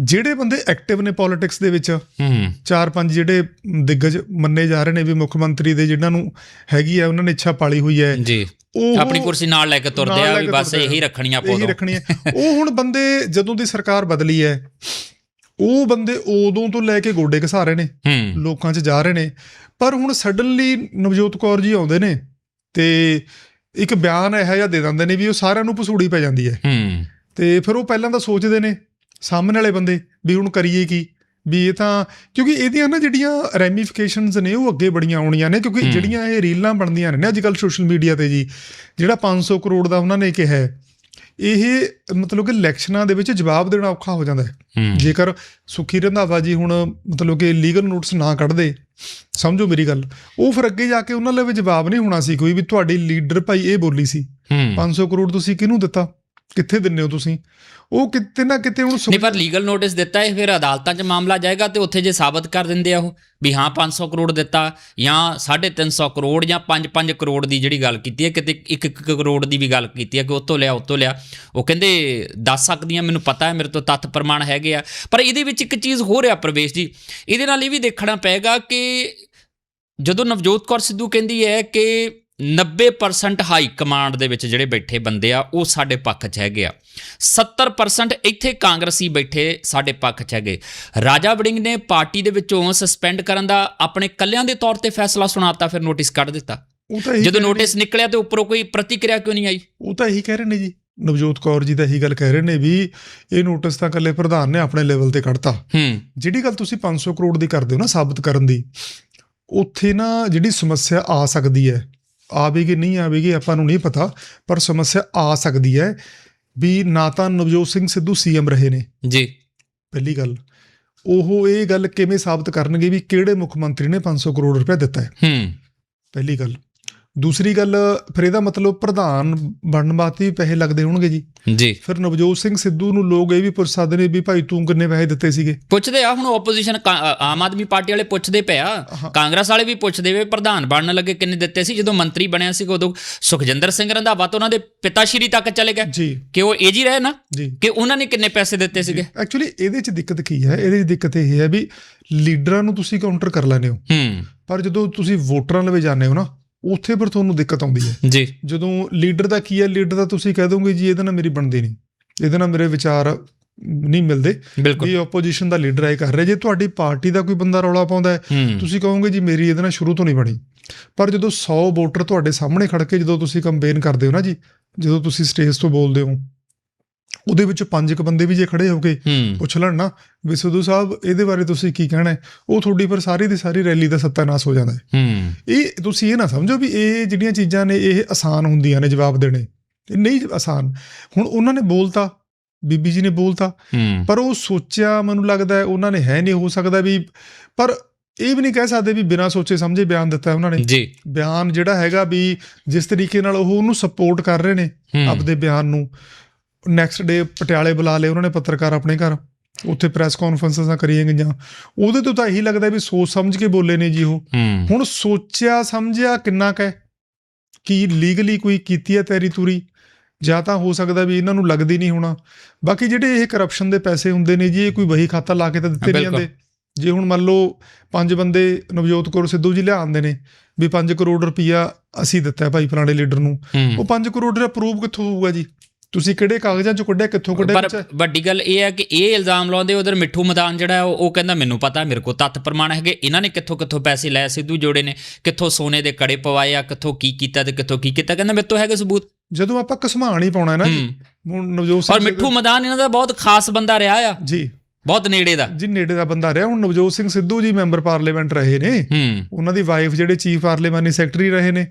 ਜਿਹੜੇ ਬੰਦੇ ਐਕਟਿਵ ਨੇ ਪੋਲਿਟਿਕਸ ਦੇ ਵਿੱਚ ਹੂੰ। ਚਾਰ ਪੰਜ ਜਿਹੜੇ ਦਿੱਗਜ ਮੰਨੇ ਜਾ ਰਹੇ ਨੇ ਵੀ ਮੁੱਖ ਮੰਤਰੀ ਦੇ ਜਿਨ੍ਹਾਂ ਨੂੰ ਹੈਗੀ ਆ ਉਹਨਾਂ ਨੇ ਇੱਛਾ ਪਾਲੀ ਹੋਈ ਹੈ। ਜੀ। ਉਹ ਆਪਣੀ ਕੁਰਸੀ ਨਾਲ ਲੈ ਕੇ ਤੁਰਦੇ ਆ ਵੀ ਬਸ ਆ। ਇਹੀ ਰੱਖਣੀ ਆਪਾਂ ਇਹੀ ਉਦੋਂ। ਰੱਖਣੀ ਹੈ। ਉਹ ਹੁਣ ਬੰਦੇ ਜਦੋਂ ਦੀ ਸਰਕਾਰ ਬਦਲੀ ਹੈ ਉਹ ਬੰਦੇ ਉਦੋਂ ਤੋਂ ਲੈ ਕੇ ਗੋਡੇ ਘਸਾ ਰਹੇ ਨੇ। ਹੂੰ। ਲੋਕਾਂ 'ਚ ਜਾ ਰਹੇ ਨੇ। ਪਰ ਹੁਣ ਸਡਨਲੀ ਨਵਜੋਤ ਕੌਰ ਜੀ ਆਉਂਦੇ ਨੇ ਤੇ ਇੱਕ ਬਿਆਨ ਇਹੋ ਜਿਹਾ ਦੇ ਦਿੰਦੇ ਨੇ ਵੀ ਉਹ ਸਾਰਿਆਂ ਨੂੰ ਪਸੂੜੀ ਪੈ ਜਾਂਦੀ ਹੈ। ਹੂੰ। ਤੇ ਫਿਰ ਉਹ ਪਹਿਲਾਂ ਤਾਂ ਸੋਚਦੇ ਨੇ ਸਾਹਮਣੇ ਵਾਲੇ ਬੰਦੇ ਵੀ ਹੁਣ ਕਰੀਏ ਕੀ? ਵੀ ਇਹ ਤਾਂ ਕਿਉਂਕਿ ਇਹਦੀਆਂ ਨਾ ਜਿਹੜੀਆਂ ਰੈਮੀਫਿਕੇਸ਼ਨਸ ਨੇ ਉਹ ਅੱਗੇ ਬੜੀਆਂ ਆਉਣੀਆਂ ਨੇ ਕਿਉਂਕਿ। ਜਿਹੜੀਆਂ ਇਹ ਰੀਲਾਂ ਬਣਦੀਆਂ ਨੇ ਅੱਜ ਕੱਲ ਸੋਸ਼ਲ ਮੀਡੀਆ ਤੇ ਜੀ ਜਿਹੜਾ 500 ਕਰੋੜ ਦਾ ਉਹਨਾਂ ਨੇ ਕਿਹਾ ਇਹ ਮਤਲਬ ਕਿ ਇਲੈਕਸ਼ਨਾਂ ਦੇ ਵਿੱਚ ਜਵਾਬ ਦੇਣਾ ਔਖਾ ਹੋ ਜਾਂਦਾ ਹੈ। ਜੇਕਰ ਸੁਖੀ ਰੰਧਾਵਾ ਜੀ ਹੁਣ ਮਤਲਬ ਕਿ ਲੀਗਲ ਨੋਟਿਸ ਨਾ ਕੱਢਦੇ ਸਮਝੋ ਮੇਰੀ ਗੱਲ ਉਹ ਫਿਰ ਅੱਗੇ ਜਾ ਕੇ ਉਹਨਾਂ ਲਈ ਜਵਾਬ ਨਹੀਂ ਹੋਣਾ ਸੀ ਕੋਈ ਵੀ ਤੁਹਾਡੀ ਲੀਡਰ ਭਾਈ ਇਹ ਬੋਲੀ ਸੀ ਹੂੰ। 500 ਕਰੋੜ ਤੁਸੀਂ ਕਿਹਨੂੰ ਦਿੱਤਾ? ਕਿੱਥੇ ਦਿੰਨੇ ਹੋ ਤੁਸੀਂ? ਉਹ ਕਿਤੇ ਨਾ ਕਿਤੇ ਹੁਣ ਨਹੀਂ ਪਰ ਲੀਗਲ ਨੋਟਿਸ ਦਿੱਤਾ ਹੈ ਫਿਰ ਅਦਾਲਤਾਂ 'ਚ ਮਾਮਲਾ ਜਾਏਗਾ ਤੇ ਉੱਥੇ ਜੇ ਸਾਬਤ ਕਰ ਦਿੰਦੇ ਆ ਉਹ ਵੀ ਹਾਂ 500 ਕਰੋੜ ਦਿੱਤਾ ਜਾਂ 350 ਕਰੋੜ ਜਾਂ 5-5 ਕਰੋੜ ਦੀ ਜਿਹੜੀ ਗੱਲ ਕੀਤੀ ਹੈ ਕਿਤੇ 1 ਕਰੋੜ ਦੀ ਵੀ ਗੱਲ ਕੀਤੀ ਹੈ ਕਿ ਉਤੋਂ ਲਿਆ ਉਤੋਂ ਲਿਆ। ਉਹ ਕਹਿੰਦੇ ਦੱਸ ਸਕਦੀਆਂ ਮੈਨੂੰ ਪਤਾ ਹੈ ਮੇਰੇ ਤੋਂ ਤੱਥ ਪ੍ਰਮਾਣ ਹੈਗੇ ਆ। ਪਰ ਇਹਦੇ ਵਿੱਚ ਇੱਕ ਚੀਜ਼ ਹੋ ਰਿਹਾ ਪ੍ਰਵੇਸ਼ ਜੀ ਇਹਦੇ ਨਾਲ ਇਹ ਵੀ ਦੇਖਣਾ ਪਏਗਾ ਕਿ ਜਦੋਂ ਨਵਜੋਤ ਕੌਰ ਸਿੱਧੂ ਕਹਿੰਦੀ ਹੈ ਕਿ 90% ਹਾਈ ਕਮਾਂਡ ਦੇ ਵਿੱਚ ਜਿਹੜੇ ਬੈਠੇ ਬੰਦੇ ਆ ਉਹ ਸਾਡੇ ਪੱਖ 'ਚ ਹੈਗੇ ਆ। 70% ਇੱਥੇ ਕਾਂਗਰਸੀ ਬੈਠੇ ਸਾਡੇ ਪੱਖ 'ਚ ਹੈਗੇ। ਰਾਜਾ ਵੜਿੰਗ ਨੇ ਪਾਰਟੀ ਦੇ ਵਿੱਚੋਂ ਸਸਪੈਂਡ ਕਰਨ ਦਾ ਆਪਣੇ ਕੱਲਿਆਂ ਦੇ ਤੌਰ ਤੇ ਫੈਸਲਾ ਸੁਣਾਤਾ ਫਿਰ ਨੋਟਿਸ ਕੱਢ ਦਿੱਤਾ। ਜਦੋਂ ਨੋਟਿਸ ਨਿਕਲਿਆ ਤੇ ਉੱਪਰੋਂ ਕੋਈ ਪ੍ਰਤੀਕਿਰਿਆ ਕਿਉਂ ਨਹੀਂ ਆਈ? ਉਹ ਤਾਂ ਇਹੀ ਕਹਿ ਰਹੇ ਨੇ ਜੀ। ਨਵਜੋਤ ਕੌਰ ਜੀ ਤਾਂ ਇਹੀ ਗੱਲ ਕਹਿ ਰਹੇ ਨੇ ਵੀ ਇਹ ਨੋਟਿਸ ਤਾਂ ਇਕੱਲੇ ਪ੍ਰਧਾਨ ਨੇ ਆਪਣੇ ਲੈਵਲ ਤੇ ਕੱਢਤਾ। ਹੂੰ। ਜਿਹੜੀ ਗੱਲ ਤੁਸੀਂ 500 ਕਰੋੜ ਦੀ ਕਰਦੇ ਹੋ ਨਾ ਸਾਬਤ ਕਰਨ ਦੀ ਉੱਥੇ ਨਾ ਜਿਹੜੀ ਸਮੱਸਿਆ ਆ ਸਕਦੀ ਹੈ ਆਵੇਗੀ ਨਹੀਂ ਆਵੇਗੀ ਆਪਾਂ ਨੂੰ ਨਹੀਂ ਪਤਾ ਪਰ ਸਮੱਸਿਆ ਆ ਸਕਦੀ ਹੈ। ਵੀ ਨਾ ਤਾਂ ਨਵਜੋਤ ਸਿੰਘ ਸਿੱਧੂ ਸੀਐਮ ਰਹੇ ਨੇ। ਜੀ। ਪਹਿਲੀ ਗੱਲ ਉਹ ਇਹ ਗੱਲ ਕਿਵੇਂ ਸਾਬਤ ਕਰਨਗੇ ਵੀ ਕਿਹੜੇ ਮੁੱਖ ਮੰਤਰੀ ਨੇ 500 ਕਰੋੜ ਰੁਪਏ ਦਿੱਤਾ ਹੈ? ਹੂੰ। ਪਹਿਲੀ ਗੱਲ ਦੂਸਰੀ ਗੱਲ ਫਿਰ ਇਹਦਾ ਮਤਲਬ ਪ੍ਰਧਾਨ ਬਣਨ ਵਾਸਤੇ ਵੀ ਪੈਸੇ ਲੱਗਦੇ ਹੋਣਗੇ ਜੀ। ਜੀ। ਫਿਰ ਨਵਜੋਤ ਸਿੰਘ ਸਿੱਧੂ ਨੂੰ ਲੋਕ ਇਹ ਵੀ ਪੁੱਛ ਸਕਦੇ ਨੇ ਵੀ ਭਾਈ ਤੂੰ ਕਿੰਨੇ ਪੈਸੇ ਦਿੱਤੇ ਸੀਗੇ? ਪੁੱਛਦੇ ਆ ਹੁਣ ਆਪੋਜੀਸ਼ਨ ਆਮ ਆਦਮੀ ਪਾਰਟੀ ਵਾਲੇ ਪੁੱਛਦੇ ਪਿਆ। ਕਾਂਗਰਸ ਵਾਲੇ ਵੀ ਪੁੱਛਦੇ ਵੇ ਪ੍ਰਧਾਨ ਬਣਨ ਲੱਗੇ ਕਿੰਨੇ ਦਿੱਤੇ ਸੀ ਜਦੋਂ ਮੰਤਰੀ ਬਣਿਆ ਸੀ ਉਦੋਂ। ਸੁਖਜਿੰਦਰ ਸਿੰਘ ਰੰਧਾਵਾ ਤਾਂ ਉਹਨਾਂ ਦੇ ਪਿਤਾ ਸ਼੍ਰੀ ਤੱਕ ਚਲੇ ਗਏ। ਜੀ। ਕਿ ਉਹ ਏਜ ਰਹੇ ਨਾ ਜੀ। ਕਿ ਉਹਨਾਂ ਨੇ ਕਿੰਨੇ ਪੈਸੇ ਦਿੱਤੇ ਸੀਗੇ? ਐਕਚੁਅਲੀ ਇਹਦੇ ਚ ਦਿੱਕਤ ਕੀ ਹੈ ਇਹਦੇ ਚ ਦਿੱਕਤ ਇਹ ਹੈ ਵੀ ਲੀਡਰਾਂ ਨੂੰ ਤੁਸੀਂ ਕਾਊਂਟਰ ਕਰ ਲੈਂਦੇ ਹੋ। ਹੂੰ। ਪਰ ਜਦੋਂ ਤੁਸੀਂ ਵੋਟਰਾਂ ਲਵੇ ਜਾਂਦੇ ਹੋ ਨਾ ਉੱਥੇ ਫਿਰ ਤੁਹਾਨੂੰ ਦਿੱਕਤ ਆਉਂਦੀ ਹੈ। ਜੀ। ਜਦੋਂ ਲੀਡਰ ਦਾ ਕੀ ਹੈ ਲੀਡਰ ਦਾ ਤੁਸੀਂ ਕਹਿ ਦੋਗੇ ਜੀ ਇਹਦੇ ਨਾਲ ਮੇਰੀ ਬਣਦੀ ਨਹੀਂ। ਇਹਦੇ ਨਾਲ ਮੇਰੇ ਵਿਚਾਰ ਨਹੀਂ ਮਿਲਦੇ। ਵੀ ਆਪੋਜੀਸ਼ਨ ਦਾ ਲੀਡਰ ਆਏ ਕਰ ਰਿਹਾ। ਜੇ ਤੁਹਾਡੀ ਪਾਰਟੀ ਦਾ ਕੋਈ ਬੰਦਾ ਰੌਲਾ ਪਾਉਂਦਾ ਹੂੰ ਤੁਸੀਂ ਕਹੋਗੇ ਜੀ ਮੇਰੀ ਇਹਦੇ ਨਾਲ ਸ਼ੁਰੂ ਤੋਂ ਨਹੀਂ ਬਣੀ। ਪਰ ਜਦੋਂ 100 ਵੋਟਰ ਤੁਹਾਡੇ ਸਾਹਮਣੇ ਖੜ ਕੇ ਜਦੋਂ ਤੁਸੀਂ ਕੰਪੇਨ ਕਰਦੇ ਹੋ ਨਾ ਜੀ ਜਦੋਂ ਤੁਸੀਂ ਸਟੇਜ ਤੋਂ ਬੋਲਦੇ ਹੋ ਉਹਦੇ ਵਿੱਚ ਪੰਜ ਕੁ ਬੰਦੇ ਵੀ ਜੇ ਖੜੇ ਹੋ ਕੇ ਹੂੰ। ਪੁੱਛ ਲੈਣ ਨਾ ਵੀ ਸਿੱਧੂ ਸਾਹਿਬ ਇਹਦੇ ਬਾਰੇ ਤੁਸੀਂ ਕੀ ਕਹਿਣਾ ਹੈ? ਉਹ ਤੁਹਾਡੀ ਫਿਰ ਸਾਰੀ ਦੀ ਸਾਰੀ ਰੈਲੀ ਦਾ ਸੱਤਾਨਾਸ਼ ਹੋ ਜਾਂਦਾ ਹੈ। ਇਹ ਤੁਸੀਂ ਇਹ ਨਾ ਸਮਝੋ ਵੀ ਇਹ ਜਿਹੜੀਆਂ ਚੀਜ਼ਾਂ ਨੇ ਇਹ ਆਸਾਨ ਹੁੰਦੀਆਂ ਨੇ ਜਵਾਬ ਦੇਣੇ। ਇਹ ਨਹੀਂ ਆਸਾਨ। ਹੁਣ ਉਹਨਾਂ ਨੇ ਬੋਲਤਾ ਬੀਬੀ ਜੀ ਨੇ ਬੋਲਤਾ ਪਰ ਉਹ ਸੋਚਿਆ ਮੈਨੂੰ ਲੱਗਦਾ ਉਹਨਾਂ ਨੇ ਹੈ ਨਹੀਂ ਹੋ ਸਕਦਾ ਵੀ ਪਰ ਇਹ ਵੀ ਨਹੀਂ ਕਹਿ ਸਕਦੇ ਵੀ ਬਿਨਾਂ ਸੋਚੇ ਸਮਝੇ ਬਿਆਨ ਦਿੱਤਾ ਉਹਨਾਂ ਨੇ। ਜੀ। ਬਿਆਨ ਜਿਹੜਾ ਹੈਗਾ ਵੀ ਜਿਸ ਤਰੀਕੇ ਨਾਲ ਉਹ ਉਹਨੂੰ ਸਪੋਰਟ ਕਰ ਰਹੇ ਨੇ ਆਪਦੇ ਬਿਆਨ ਨੂੰ ਨੈਕਸਟ ਡੇ ਪਟਿਆਲੇ ਬੁਲਾ ਲਏ ਉਹਨਾਂ ਨੇ ਪੱਤਰਕਾਰ ਆਪਣੇ ਘਰ। ਉੱਥੇ ਪ੍ਰੈਸ ਕਾਨਫਰੰਸਾਂ ਕਰੀਆਂ ਗਈਆਂ। ਉਹਦੇ ਤੋਂ ਤਾਂ ਇਹੀ ਲੱਗਦਾ ਵੀ ਸੋਚ ਸਮਝ ਕੇ ਬੋਲੇ ਨੇ ਜੀ ਉਹ। ਹੁਣ ਸੋਚਿਆ ਸਮਝਿਆ ਕਿੰਨਾ ਕੁ ਕੀ ਲੀਗਲੀ ਕੋਈ ਕੀਤੀ ਹੈ ਤੇਰੀ ਤੂਰੀ? ਜਾਂ ਤਾਂ ਹੋ ਸਕਦਾ ਵੀ ਇਹਨਾਂ ਨੂੰ ਲੱਗਦੀ ਨਹੀਂ ਹੋਣਾ। ਬਾਕੀ ਜਿਹੜੇ ਇਹ ਕਰਪਸ਼ਨ ਦੇ ਪੈਸੇ ਹੁੰਦੇ ਨੇ ਜੀ ਇਹ ਕੋਈ ਵਹੀ ਖਾਤਾ ਲਾ ਕੇ ਤਾਂ ਦਿੱਤੇ ਨਹੀਂ। ਜਾਂਦੇ। ਜੇ ਹੁਣ ਮੰਨ ਲਓ ਪੰਜ ਬੰਦੇ ਨਵਜੋਤ ਕੌਰ ਸਿੱਧੂ ਜੀ ਲਿਆਉਂਦੇ ਨੇ ਵੀ 5 ਕਰੋੜ ਰੁਪਈਆ ਅਸੀਂ ਦਿੱਤਾ ਹੈ ਭਾਈ ਫਲਾਣੇ ਲੀਡਰ ਨੂੰ। ਉਹ 5 ਕਰੋੜ ਦਾ ਪ੍ਰੂਫ ਕਿੱਥੋਂ ਹੋਊਗਾ ਜੀ? ਤੁਸੀਂ ਕਿਹੜੇ ਕਾਗਜ਼ਾਂ ਚੋਂ ਕੱਢਿਆ ਕਿੱਥੋਂ ਕੱਢਿਆ ਪਰ ਵੱਡੀ ਗੱਲ ਇਹ ਹੈ ਕਿ ਇਹ ਇਲਜ਼ਾਮ ਲਾਉਂਦੇ ਉਧਰ ਮਿੱਠੂ ਮੈਦਾਨ ਜਿਹੜਾ ਉਹ ਕਹਿੰਦਾ ਮੈਨੂੰ ਪਤਾ ਮੇਰੇ ਕੋਲ ਤੱਤ ਪ੍ਰਮਾਣ ਹੈਗੇ। ਇਹਨਾਂ ਨੇ ਕਿੱਥੋਂ ਕਿੱਥੋਂ ਪੈਸੇ ਲਏ ਸਿੱਧੂ ਜੋੜੇ ਨੇ? ਕਿੱਥੋਂ ਸੋਨੇ ਦੇ ਕੜੇ ਪਵਾਏ ਆ? ਕਿੱਥੋਂ ਕੀ ਕੀਤਾ ਤੇ ਕਿੱਥੋਂ ਕੀ ਕੀਤਾ? ਕਹਿੰਦਾ ਮੇਰੇ ਤੋਂ ਹੈਗੇ ਸਬੂਤ। ਜਦੋਂ ਆਪਾਂ ਘਸਮਾਨ ਹੀ ਪਾਉਣਾ ਹੈ। ਨਾ ਹੁਣ ਨਵਜੋਤ ਸਿੰਘ ਔਰ ਮਿੱਠੂ ਮੈਦਾਨ ਇਹਨਾਂ ਦਾ ਬਹੁਤ ਖਾਸ ਬੰਦਾ ਰਿਹਾ ਆ। ਜੀ। ਬਹੁਤ ਨੇੜੇ ਦਾ। ਜੀ ਨੇੜੇ ਦਾ ਬੰਦਾ ਰਿਹਾ। ਹੁਣ ਨਵਜੋਤ ਸਿੰਘ ਸਿੱਧੂ ਜੀ ਮੈਂਬਰ ਪਾਰਲੀਮੈਂਟ ਰਹੇ ਨੇ। ਉਹਨਾਂ ਦੀ ਵਾਈਫ ਜਿਹੜੇ ਚੀਫ ਪਾਰਲੀਮਾਨੀ ਸੈਕਟਰੀ ਰਹੇ ਨੇ।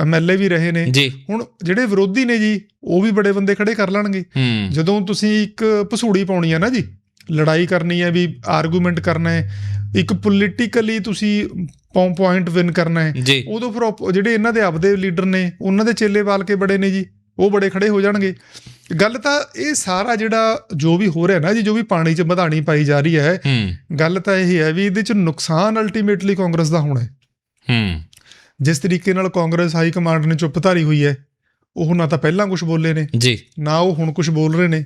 ਐਮਐਲਏ ਵੀ ਰਹੇ ਨੇ। ਹੁਣ ਜਿਹੜੇ ਵਿਰੋਧੀ ਨੇ ਜੀ ਉਹ ਵੀ ਬੜੇ ਬੰਦੇ ਖੜੇ ਕਰ ਲੈਣਗੇ। ਜਦੋਂ ਤੁਸੀਂ ਇੱਕ ਭਸੂੜੀ ਪਾਉਣੀ ਹੈ ਨਾ ਜੀ ਲੜਾਈ ਕਰਨੀ ਹੈ ਵੀ ਆਰਗੂਮੈਂਟ ਕਰਨਾ ਹੈ ਇੱਕ ਪੋਲੀਟੀਕਲੀ ਤੁਸੀਂ ਪੁਆਇੰਟ ਵਿਨ ਕਰਨਾ ਹੈ ਉਦੋਂ ਫਿਰ ਜਿਹੜੇ ਇਹਨਾਂ ਦੇ ਆਪਦੇ ਲੀਡਰ ਨੇ ਉਹਨਾਂ ਦੇ ਚੇਲੇ ਵਾਲ ਕੇ ਬੜੇ ਨੇ ਜੀ ਉਹ ਬੜੇ ਖੜੇ ਹੋ ਜਾਣਗੇ। ਗੱਲ ਤਾਂ ਇਹ ਸਾਰਾ ਜਿਹੜਾ ਜੋ ਵੀ ਹੋ ਰਿਹਾ ਨਾ ਜੀ ਜੋ ਵੀ ਪਾਣੀ 'ਚ ਵਧਾਣੀ ਪਾਈ ਜਾ ਰਹੀ ਹੈ ਹੂੰ। ਗੱਲ ਤਾਂ ਇਹ ਹੈ ਵੀ ਇਹਦੇ 'ਚ ਨੁਕਸਾਨ ਅਲਟੀਮੇਟਲੀ ਕਾਂਗਰਸ ਦਾ ਹੋਣਾ ਹੈ। ਹੂੰ। ਜਿਸ ਤਰੀਕੇ ਨਾਲ ਕਾਂਗਰਸ ਹਾਈ ਕਮਾਂਡ ਨੇ ਚੁੱਪ ਧਾਰੀ ਹੋਈ ਹੈ ਉਹ ਨਾ ਤਾਂ ਪਹਿਲਾਂ ਕੁਝ ਬੋਲੇ ਨੇ ਜੀ। ਨਾ ਉਹ ਹੁਣ ਕੁਝ ਬੋਲ ਰਹੇ ਨੇ।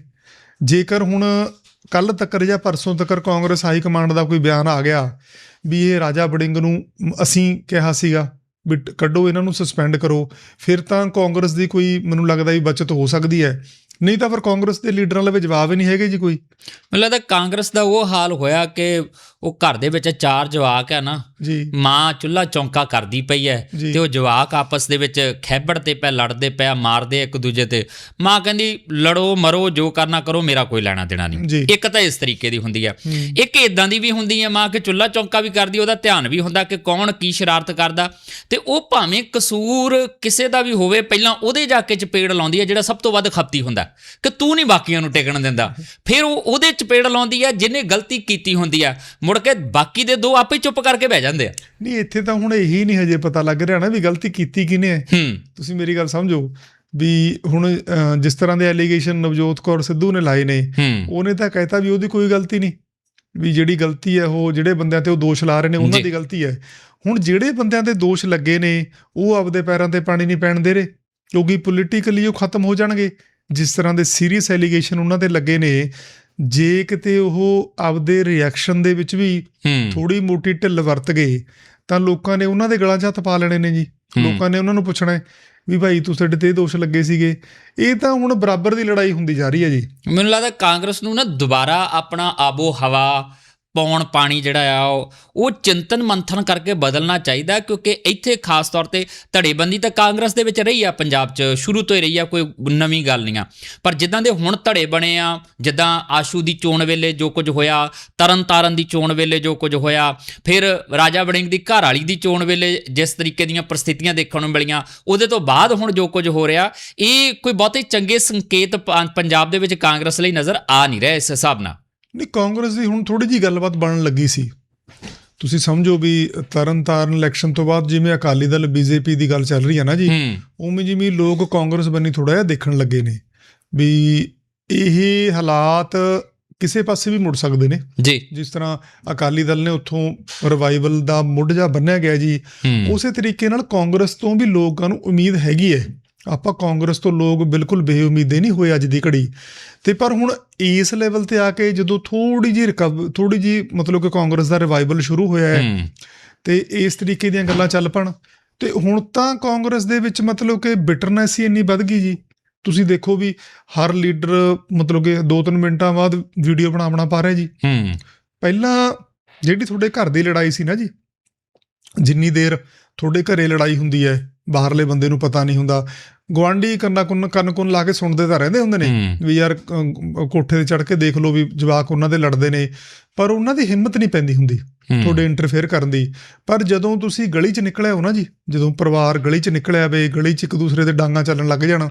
ਜੇਕਰ ਹੁਣ ਕੱਲ ਤੱਕਰ ਜਾਂ ਪਰਸੋਂ ਤੱਕਰ ਕਾਂਗਰਸ ਹਾਈ ਕਮਾਂਡ ਦਾ ਕੋਈ ਬਿਆਨ ਆ ਗਿਆ ਵੀ ਇਹ ਰਾਜਾ ਬੜਿੰਗ ਨੂੰ ਅਸੀਂ ਕਿਹਾ ਸੀਗਾ ਵੀ ਕੱਢੋ ਇਹਨਾਂ ਨੂੰ ਸਸਪੈਂਡ ਕਰੋ ਫਿਰ ਤਾਂ ਕਾਂਗਰਸ ਦੀ ਕੋਈ ਮੈਨੂੰ ਲੱਗਦਾ ਵੀ ਬਚਤ ਹੋ ਸਕਦੀ ਹੈ। ਨਹੀਂ ਤਾਂ ਫਿਰ ਕਾਂਗਰਸ ਦੇ ਲੀਡਰਾਂ ਲਵੇ ਜਵਾਬ ਹੀ ਨਹੀਂ ਹੈਗੇ ਜੀ ਕੋਈ। ਮੈਨੂੰ ਲੱਗਦਾ ਕਾਂਗਰਸ ਦਾ ਉਹ ਹਾਲ ਹੋਇਆ ਕਿ ਉਹ ਘਰ ਦੇ ਵਿੱਚ ਚਾਰ ਜਵਾਕ ਆ ਨਾ ਜੀ। ਮਾਂ ਚੁੱਲਾ ਚੌਂਕਾ ਕਰਦੀ ਪਈ ਜੀ। ਤੇ ਉਹ ਜਵਾਕ ਆਪਸ ਦੇ ਵਿੱਚ ਖੈਬੜ ਤੇ ਪੈ ਲੜਦੇ ਪਿਆ ਮਾਰਦੇ ਇੱਕ ਦੂਜੇ ਤੇ। ਮਾਂ ਕਹਿੰਦੀ ਲੜੋ ਮਰੋ ਜੋ ਕਰਨਾ ਕਰੋ ਮੇਰਾ ਕੋਈ ਲੈਣਾ ਦੇਣਾ। ਨਹੀਂ। ਇੱਕ ਤਾਂ ਇਸ ਤਰੀਕੇ ਦੀ ਹੁੰਦੀ ਹੂੰ। ਇੱਕ ਇਦਾਂ ਦੀ ਵੀ ਹੁੰਦੀ ਆ ਮਾਂ ਕਿ ਚੁੱਲਾ ਚੌਂਕਾ ਵੀ ਕਰਦੀ ਉਹਦਾ ਧਿਆਨ ਵੀ ਹੁੰਦਾ ਕਿ ਕੌਣ ਕੀ ਸ਼ਰਾਰਤ ਕਰਦਾ। ਤੇ ਉਹ ਭਾਵੇਂ ਕਸੂਰ ਕਿਸੇ ਦਾ ਵੀ ਹੋਵੇ ਪਹਿਲਾਂ ਉਹਦੇ ਜਾ ਕੇ ਚਪੇੜ ਲਾਉਂਦੀ ਆ ਜਿਹੜਾ ਸਭ ਤੋਂ ਵੱਧ ਖਪਤੀ ਹੁੰਦਾ। ਕਿ ਤੂੰ ਨਹੀਂ ਬਾਕੀਆਂ ਨੂੰ ਟਿਕਣ ਦਿੰਦਾ। ਫਿਰ ਉਹ ਉਹਦੇ ਚਪੇੜ ਲਾਉਂਦੀ ਆ ਜਿਹਨੇ ਗਲਤੀ ਕੀਤੀ ਹੁੰਦੀ ਆ ਮੁੜ ਕੇ ਬਾਕੀ ਦੇ ਦੋ ਆਪੇ ਚੁੱਪ ਕਰਕੇ ਬਹਿ ਜਾਂਦੇ ਆ। ਨਹੀਂ ਇੱਥੇ ਤਾਂ ਹੁਣ ਇਹੀ ਨਹੀਂ ਹਜੇ ਪਤਾ ਲੱਗ ਰਿਹਾ ਨਾ ਵੀ ਗਲਤੀ ਕੀਤੀ ਕਿਹਨੇ ਹੈ। ਤੁਸੀਂ ਮੇਰੀ ਗੱਲ ਸਮਝੋ ਵੀ ਹੁਣ ਜਿਸ ਤਰ੍ਹਾਂ ਦੇ ਐਲੀਗੇਸ਼ਨ ਨਵਜੋਤ ਕੌਰ ਸਿੱਧੂ ਨੇ ਲਾਏ ਨੇ ਉਹਨੇ ਤਾਂ ਕਹਿਤਾ ਵੀ ਉਹਦੀ ਕੋਈ ਗਲਤੀ ਨਹੀਂ ਵੀ ਜਿਹੜੀ ਗਲਤੀ ਹੈ ਉਹ ਜਿਹੜੇ ਬੰਦਿਆਂ ਤੇ ਉਹ ਦੋਸ਼ ਲਾ ਰਹੇ ਨੇ ਉਹਨਾਂ। ਦੀ ਗਲਤੀ ਹੈ। ਹੁਣ ਜਿਹੜੇ ਬੰਦਿਆਂ ਤੇ ਦੋਸ਼ ਲੱਗੇ ਨੇ ਉਹ ਆਪਦੇ ਪੈਰਾਂ ਤੇ ਪਾਣੀ ਨਹੀਂ ਪੈਣ ਦੇ ਰਹੇ ਕਿਉਂਕਿ ਪੋਲੀਟੀਕਲੀ ਉਹ ਖਤਮ ਹੋ ਜਾਣਗੇ। ਜਿਸ ਤਰ੍ਹਾਂ ਦੇ ਸੀਰੀਅਸ ਐਲੀਗੇਸ਼ਨ ਉਹਨਾਂ ਤੇ ਲੱਗੇ ਨੇ ਜੇ ਕਿਤੇ ਉਹ ਆਪਦੇ ਰਿਐਕਸ਼ਨ ਦੇ ਵਿੱਚ ਵੀ ਥੋੜੀ ਮੋਟੀ ਢਿੱਲ ਵਰਤ ਗਏ ਤਾਂ ਲੋਕਾਂ ਨੇ ਉਹਨਾਂ ਦੇ ਗਲਾਂ 'ਚ ਹੱਥ ਪਾ ਲੈਣੇ ਨੇ ਜੀ। ਲੋਕਾਂ ਨੇ ਉਹਨਾਂ ਨੂੰ ਪੁੱਛਣਾ ਹੈ ਵੀ ਭਾਈ ਤੂੰ ਸਾਡੇ ਤੇ ਦੋਸ਼ ਲੱਗੇ ਸੀਗੇ। ਇਹ ਤਾਂ ਹੁਣ ਬਰਾਬਰ ਦੀ ਲੜਾਈ ਹੁੰਦੀ ਜਾ ਰਹੀ ਹੈ ਜੀ। ਮੈਨੂੰ ਲੱਗਦਾ ਕਾਂਗਰਸ ਨੂੰ ਨਾ ਦੁਬਾਰਾ ਆਪਣਾ ਆਬੋ ਹਵਾ ਪੌਣ ਪਾਣੀ ਜਿਹੜਾ ਆ, ਉਹ ਉਹ ਚਿੰਤਨ ਮੰਥਨ ਕਰਕੇ ਬਦਲਣਾ ਚਾਹੀਦਾ ਕਿਉਂਕਿ ਇੱਥੇ ਖਾਸ ਤੌਰ ਤੇ ਧੜੇਬੰਦੀ ਤਾਂ ਕਾਂਗਰਸ ਦੇ ਵਿੱਚ ਰਹੀ ਆ, ਪੰਜਾਬ 'ਚ ਸ਼ੁਰੂ ਤੋਂ ਹੀ ਰਹੀ ਆ, ਕੋਈ ਨਵੀਂ ਗੱਲ ਨਹੀਂ ਆ। ਪਰ ਜਿੱਦਾਂ ਦੇ ਹੁਣ ਧੜੇ ਬਣੇ ਆ, ਜਿੱਦਾਂ ਆਸ਼ੂ ਦੀ ਚੋਣ ਵੇਲੇ ਜੋ ਕੁਝ ਹੋਇਆ, ਤਰਨ ਤਾਰਨ ਦੀ ਚੋਣ ਵੇਲੇ ਜੋ ਕੁਝ ਹੋਇਆ, ਫਿਰ ਰਾਜਾ ਵੜਿੰਗ ਦੀ ਘਰ ਵਾਲੀ ਦੀ ਚੋਣ ਵੇਲੇ ਜਿਸ ਤਰੀਕੇ ਦੀਆਂ ਪ੍ਰਸਥਿਤੀਆਂ ਦੇਖਣ ਨੂੰ ਮਿਲੀਆਂ, ਉਹਦੇ ਤੋਂ ਬਾਅਦ ਹੁਣ ਜੋ ਕੁਝ ਹੋ ਰਿਹਾ, ਇਹ ਕੋਈ ਬਹੁਤੇ ਚੰਗੇ ਸੰਕੇਤ ਪ- ਪੰਜਾਬ ਦੇ ਵਿੱਚ ਕਾਂਗਰਸ ਲਈ ਨਜ਼ਰ ਆ ਨਹੀਂ ਰਿਹਾ ਇਸ ਹਿਸਾਬ ਨਾਲ। ਨਹੀਂ ਕਾਂਗਰਸ ਦੀ ਹੁਣ ਥੋੜੀ ਜੀ ਗੱਲਬਾਤ ਬਣਨ ਲੱਗੀ ਸੀ। ਤੁਸੀਂ ਸਮਝੋ ਵੀ ਤਰਨ ਤਾਰਨ ਇਲੈਕਸ਼ਨ ਤੋਂ ਬਾਅਦ ਜਿਵੇਂ ਅਕਾਲੀ ਦਲ ਬੀਜੇਪੀ ਦੀ ਗੱਲ ਚੱਲ ਰਹੀ ਹੈ ਨਾ ਜੀ ਉਵੇਂ ਜਿਵੇਂ ਲੋਕ ਕਾਂਗਰਸ ਬੰਨੀ ਥੋੜਾ ਜਿਹਾ ਦੇਖਣ ਲੱਗੇ ਨੇ ਵੀ ਇਹ ਹਾਲਾਤ ਕਿਸੇ ਪਾਸੇ ਵੀ ਮੁੜ ਸਕਦੇ ਨੇ। ਜੀ। ਜਿਸ ਤਰ੍ਹਾਂ ਅਕਾਲੀ ਦਲ ਨੇ ਉੱਥੋਂ ਰਿਵਾਈਵਲ ਦਾ ਮੁੱਢ ਜਾ ਬੰਨਿਆ ਗਿਆ ਜੀ ਉਸੇ ਤਰੀਕੇ ਨਾਲ ਕਾਂਗਰਸ ਤੋਂ ਵੀ ਲੋਕਾਂ ਨੂੰ ਉਮੀਦ ਹੈਗੀ ਹੈ। ਆਪਾਂ ਕਾਂਗਰਸ ਤੋਂ ਲੋਕ ਬਿਲਕੁਲ ਬੇਉਮੀਦੇ ਨਹੀਂ ਹੋਏ ਅੱਜ ਦੀ ਘੜੀ। ਤੇ ਪਰ ਹੁਣ ਇਸ ਲੈਵਲ ਤੇ ਆ ਕੇ ਜਦੋਂ ਥੋੜੀ ਜੀ ਰਿਕਵ ਥੋੜੀ ਜੀ ਮਤਲਬ ਕਿ ਕਾਂਗਰਸ ਦਾ ਰਿਵਾਈਵਲ ਸ਼ੁਰੂ ਹੋਇਆ ਹੈ ਤੇ ਇਸ ਤਰੀਕੇ ਦੀਆਂ ਗੱਲਾਂ ਚੱਲ ਪਣ। ਤੇ ਹੁਣ ਤਾਂ ਕਾਂਗਰਸ ਦੇ ਵਿੱਚ ਮਤਲਬ ਕਿ ਬਿਟਰਨੈਸ ਹੀ ਇੰਨੀ ਵੱਧ ਗਈ ਜੀ। ਤੁਸੀਂ ਦੇਖੋ ਵੀ ਹਰ ਲੀਡਰ ਮਤਲਬ ਕਿ 2-3 ਮਿੰਟਾਂ ਬਾਅਦ ਵੀਡੀਓ ਬਣਾਉਣਾ ਪਾ ਰਿਹਾ ਜੀ। ਹੂੰ। ਪਹਿਲਾਂ ਜਿਹੜੀ ਤੁਹਾਡੇ ਘਰ ਦੀ ਲੜਾਈ ਸੀ ਨਾ ਜੀ ਜਿੰਨੀ ਦੇਰ ਤੁਹਾਡੇ ਘਰੇ ਲੜਾਈ ਹੁੰਦੀ ਹੈ ਬਾਹਰਲੇ ਬੰਦੇ ਨੂੰ ਪਤਾ ਨਹੀਂ ਹੁੰਦਾ। ਗਵਾਂਢੀ ਕੰਨਾ ਕੁੰਨ ਕੰਨ ਕੁੰਨ ਲਾ ਕੇ ਸੁਣਦੇ ਤਾਂ ਰਹਿੰਦੇ ਹੁੰਦੇ ਨੇ ਵੀ ਯਾਰ ਕੋਠੇ ਤੇ ਚੜ ਕੇ ਦੇਖ ਲਓ ਵੀ ਜਵਾਕ ਉਹਨਾਂ ਦੇ ਲੜਦੇ ਨੇ। ਪਰ ਉਹਨਾਂ ਦੀ ਹਿੰਮਤ ਨਹੀਂ ਪੈਂਦੀ ਹੁੰਦੀ। ਤੁਹਾਡੇ ਇੰਟਰਫੇਅਰ ਕਰਨ ਦੀ। ਪਰ ਜਦੋਂ ਤੁਸੀਂ ਗਲੀ 'ਚ ਨਿਕਲਿਆ ਹੋ ਨਾ ਜੀ ਜਦੋਂ ਪਰਿਵਾਰ ਗਲੀ 'ਚ ਨਿਕਲਿਆ ਵੇ ਗਲੀ 'ਚ ਇੱਕ ਦੂਸਰੇ ਦੇ ਡਾਂਗਾ ਚੱਲਣ ਲੱਗ ਜਾਣ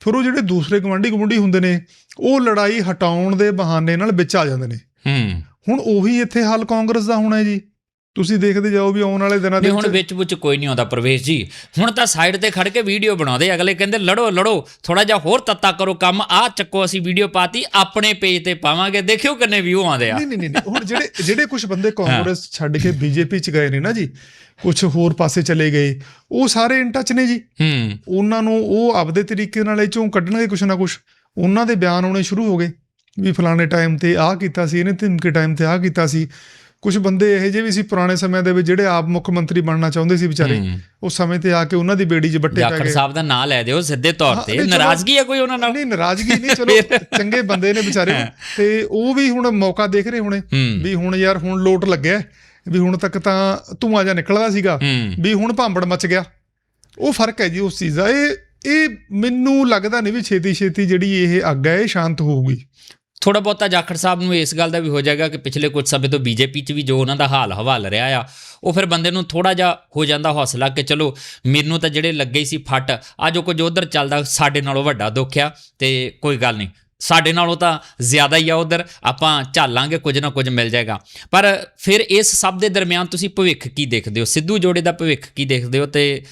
ਫਿਰ ਉਹ ਜਿਹੜੇ ਦੂਸਰੇ ਗਵਾਂਢੀ ਗਵੁੰਡੀ ਹੁੰਦੇ ਨੇ ਉਹ ਲੜਾਈ ਹਟਾਉਣ ਦੇ ਬਹਾਨੇ ਨਾਲ ਵਿੱਚ ਆ ਜਾਂਦੇ ਨੇ। ਹੂੰ। ਹੁਣ ਉਹੀ ਇੱਥੇ ਹਾਲ ਕਾਂਗਰਸ ਦਾ ਹੋਣਾ ਹੈ ਜੀ। ਤੁਸੀਂ ਦੇਖਦੇ ਜਾਓ ਵੀ ਆਉਣ ਵਾਲੇ ਦਿਨਾਂ ਦੇ ਹੁਣ ਵਿੱਚ ਵਿੱਚ ਕੋਈ ਨਹੀਂ ਆਉਂਦਾ ਪ੍ਰਵੇਸ਼ ਜੀ। ਹੁਣ ਤਾਂ ਸਾਈਡ ਤੇ ਖੜ ਕੇ ਵੀਡੀਓ ਬਣਾਉਂਦੇ ਅਗਲੇ ਕਹਿੰਦੇ ਲੜੋ ਲੜੋ ਥੋੜਾ ਜਿਹਾ ਹੋਰ ਤੱਤਾ ਕਰੋ ਕੰਮ। ਆ ਚੱਕੋ ਅਸੀਂ ਵੀਡੀਓ ਪਾਤੀ ਆਪਣੇ ਪੇਜ ਤੇ ਪਾਵਾਂਗੇ। ਦੇਖਿਓ ਕਿੰਨੇ ਵਿਊ ਆਉਂਦੇ ਆ। ਨਹੀਂ ਨਹੀਂ ਨਹੀਂ ਹੁਣ ਜਿਹੜੇ ਜਿਹੜੇ ਕੁਝ ਬੰਦੇ ਕਾਂਗਰਸ ਛੱਡ ਕੇ ਬੀਜੇਪੀ ਚ ਗਏ ਨੇ ਨਾ ਜੀ ਕੁਝ ਹੋਰ ਪਾਸੇ ਚਲੇ ਗਏ ਉਹ ਸਾਰੇ ਇਨ ਟੱਚ ਨੇ ਜੀ। ਹੂੰ। ਉਹਨਾਂ ਨੂੰ ਉਹ ਆਪਦੇ ਤਰੀਕੇ ਨਾਲ ਇਹ ਚੋਂ ਕੱਢਣਗੇ ਕੁਛ ਨਾ ਕੁਛ। ਉਹਨਾਂ ਦੇ ਬਿਆਨ ਆਉਣੇ ਸ਼ੁਰੂ ਹੋ ਗਏ ਵੀ ਫਲਾਣੇ ਟਾਈਮ ਤੇ ਆਹ ਕੀਤਾ ਸੀ ਇਹਨੇ ਧਮਕੇ ਟਾਈਮ ਤੇ ਆਹ ਕੀਤਾ ਸੀ। ਕੁਝ ਬੰਦੇ ਇਹੋ ਜਿਹੇ ਵੀ ਸੀ ਪੁਰਾਣੇ ਸਮਿਆਂ ਦੇ ਵਿੱਚ ਜਿਹੜੇ ਆਪ ਮੁੱਖ ਮੰਤਰੀ ਬਣਨਾ ਚਾਹੁੰਦੇ ਸੀ ਵਿਚਾਰੇ। ਉਸ ਸਮੇਂ ਤੇ ਆ ਕੇ ਉਹਨਾਂ ਦੀ ਬੇੜੀ 'ਚ ਬੱਟੇ ਪੈ ਜਾਖੜ ਗਏ। ਸਾਹਿਬ ਦਾ ਨਾਂ ਲੈ ਦਿਓ ਸਿੱਧੇ ਤੌਰ ਤੇ। ਨਾਰਾਜ਼ਗੀ ਹੈ ਕੋਈ ਉਹਨਾਂ ਨਾਲ? ਨਹੀਂ ਨਾਰਾਜ਼ਗੀ ਨਹੀਂ ਚਲੋ ਚੰਗੇ ਬੰਦੇ ਨੇ ਵਿਚਾਰੇ ਤੇ ਉਹ ਵੀ ਹੁਣ ਮੌਕਾ ਦੇਖ ਰਹੇ ਹੋਣੇ ਵੀ ਹੁਣ ਯਾਰ ਹੁਣ ਲੋਟ ਲੱਗਿਆ। ਵੀ ਹੁਣ ਤੱਕ ਤਾਂ ਧੂਆਂ ਜਿਹਾ ਨਿਕਲਦਾ ਸੀਗਾ। ਵੀ ਹੁਣ ਭਾਂਬੜ ਮਚ ਗਿਆ। ਉਹ ਫ਼ਰਕ ਹੈ ਜੀ ਉਸ ਚੀਜ਼ ਦਾ। ਇਹ ਇਹ ਮੈਨੂੰ ਲੱਗਦਾ ਨਹੀਂ ਵੀ ਛੇਤੀ ਛੇਤੀ ਜਿਹੜੀ ਇਹ ਅੱਗ ਹੈ ਇਹ ਸ਼ਾਂਤ ਹੋਊਗੀ। ਥੋੜਾ ਬਹੁਤਾ ਜਾਖੜ ਸਾਹਿਬ ਨੂੰ ਇਸ ਗੱਲ ਦਾ ਵੀ ਹੋ ਜਾਏਗਾ ਕਿ ਪਿਛਲੇ ਕੁਝ ਸਮੇਂ ਤੋਂ ਬੀਜੇਪੀ 'ਚ ਵੀ ਜੋ ਉਹਨਾਂ ਦਾ ਹਾਲ ਹਵਾਲ ਰਿਹਾ ਆ, ਉਹ ਫਿਰ ਬੰਦੇ ਨੂੰ ਥੋੜਾ ਜਿਹਾ ਹੋ ਜਾਂਦਾ ਹੌਸਲਾ ਕਿ ਚਲੋ ਮੈਨੂੰ ਤਾਂ ਜਿਹੜੇ ਲੱਗੇ ਸੀ ਫੱਟ ਆ ਜੋ ਕੁਝ ਉਧਰ ਚੱਲਦਾ, ਸਾਡੇ ਨਾਲੋਂ ਵੱਡਾ ਦੁੱਖ ਆ ਤੇ ਕੋਈ ਗੱਲ ਨਹੀਂ। ਸਾਡੇ ਨਾਲੋਂ ਤਾਂ ਜ਼ਿਆਦਾ ਹੀ ਆ ਉਧਰ, ਆਪਾਂ ਝਾਲਾਂਗੇ, ਕੁਝ ਨਾ ਕੁਝ ਮਿਲ ਜਾਏਗਾ। ਪਰ ਫਿਰ ਇਸ ਸਭ ਦੇ ਦਰਮਿਆਨ ਤੁਸੀਂ ਭਵਿੱਖ ਕੀ ਦੇਖਦੇ ਹੋ? ਸਿੱਧੂ ਜੋੜੇ ਦਾ ਭਵਿੱਖ ਕੀ ਦੇਖਦੇ ਹੋ? ਤੇ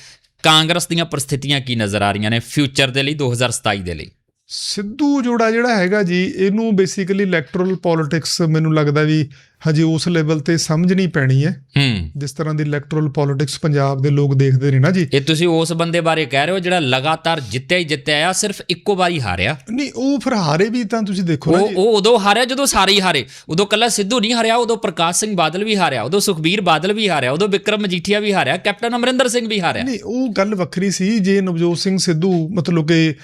ਕਾਂਗਰਸ ਦੀਆਂ ਪਰਿਸਥਿਤੀਆਂ ਕੀ ਨਜ਼ਰ ਆ ਰਹੀਆਂ ਨੇ ਫਿਊਚਰ ਦੇ ਲਈ 2027 ਦੇ ਲਈ? ਸਿੱਧੂ ਜੋੜਾ ਜਿਹੜਾ ਹੈਗਾ ਜੀ ਇਹਨੂੰ ਬੇਸਿਕਲੀ ਇਲੈਕਟਰਲ ਪੋਲਿਟਿਕਸ ਮੈਨੂੰ ਲੱਗਦਾ ਵੀ ਹਜੇ ਉਸ ਲੈਵਲ ਤੇ ਸਮਝਣੀ ਪੈਣੀ ਹੈ। ਹੂੰ। ਜਿਸ ਤਰ੍ਹਾਂ ਦੀ ਇਲੈਕਟਰਲ ਪੋਲਿਟਿਕਸ ਪੰਜਾਬ ਦੇ ਲੋਕ ਦੇਖਦੇ ਨੇ ਨਾ ਜੀ। ਇਹ ਤੁਸੀਂ ਉਸ ਬੰਦੇ ਬਾਰੇ ਕਹਿ ਰਹੇ ਹੋ ਜਿਹੜਾ ਲਗਾਤਾਰ ਜਿੱਤਿਆ ਹੀ ਜਿੱਤਿਆ ਆ ਸਿਰਫ ਇੱਕੋ ਵਾਰੀ ਹਾਰਿਆ? ਨਹੀਂ ਉਹ ਫਿਰ ਹਾਰੇ ਵੀ ਤਾਂ ਤੁਸੀਂ ਦੇਖੋ ਨਾ ਉਹ ਜੀ। ਉਹ ਉਦੋਂ ਹਾਰਿਆ ਜਦੋਂ ਸਾਰੇ ਹੀ ਹਾਰੇ। ਉਦੋਂ ਕੱਲਾ ਸਿੱਧੂ ਨਹੀਂ ਹਾਰਿਆ ਉਦੋਂ ਪ੍ਰਕਾਸ਼ ਸਿੰਘ ਬਾਦਲ ਵੀ ਹਾਰਿਆ ਉਦੋਂ ਸੁਖਬੀਰ ਬਾਦਲ ਵੀ ਹਾਰਿਆ ਉਦੋਂ ਵਿਕਰਮ ਮਜੀਠੀਆ ਵੀ ਹਾਰਿਆ ਕੈਪਟਨ ਅਮਰਿੰਦਰ ਸਿੰਘ ਵੀ ਹਾਰਿਆ। ਨਹੀਂ ਉਹ ਗੱਲ ਵੱਖਰੀ ਸੀ ਜੇ ਨਵਜੋਤ ਸਿੰਘ ਸਿੱਧੂ ਮਤਲਬ ਕਿ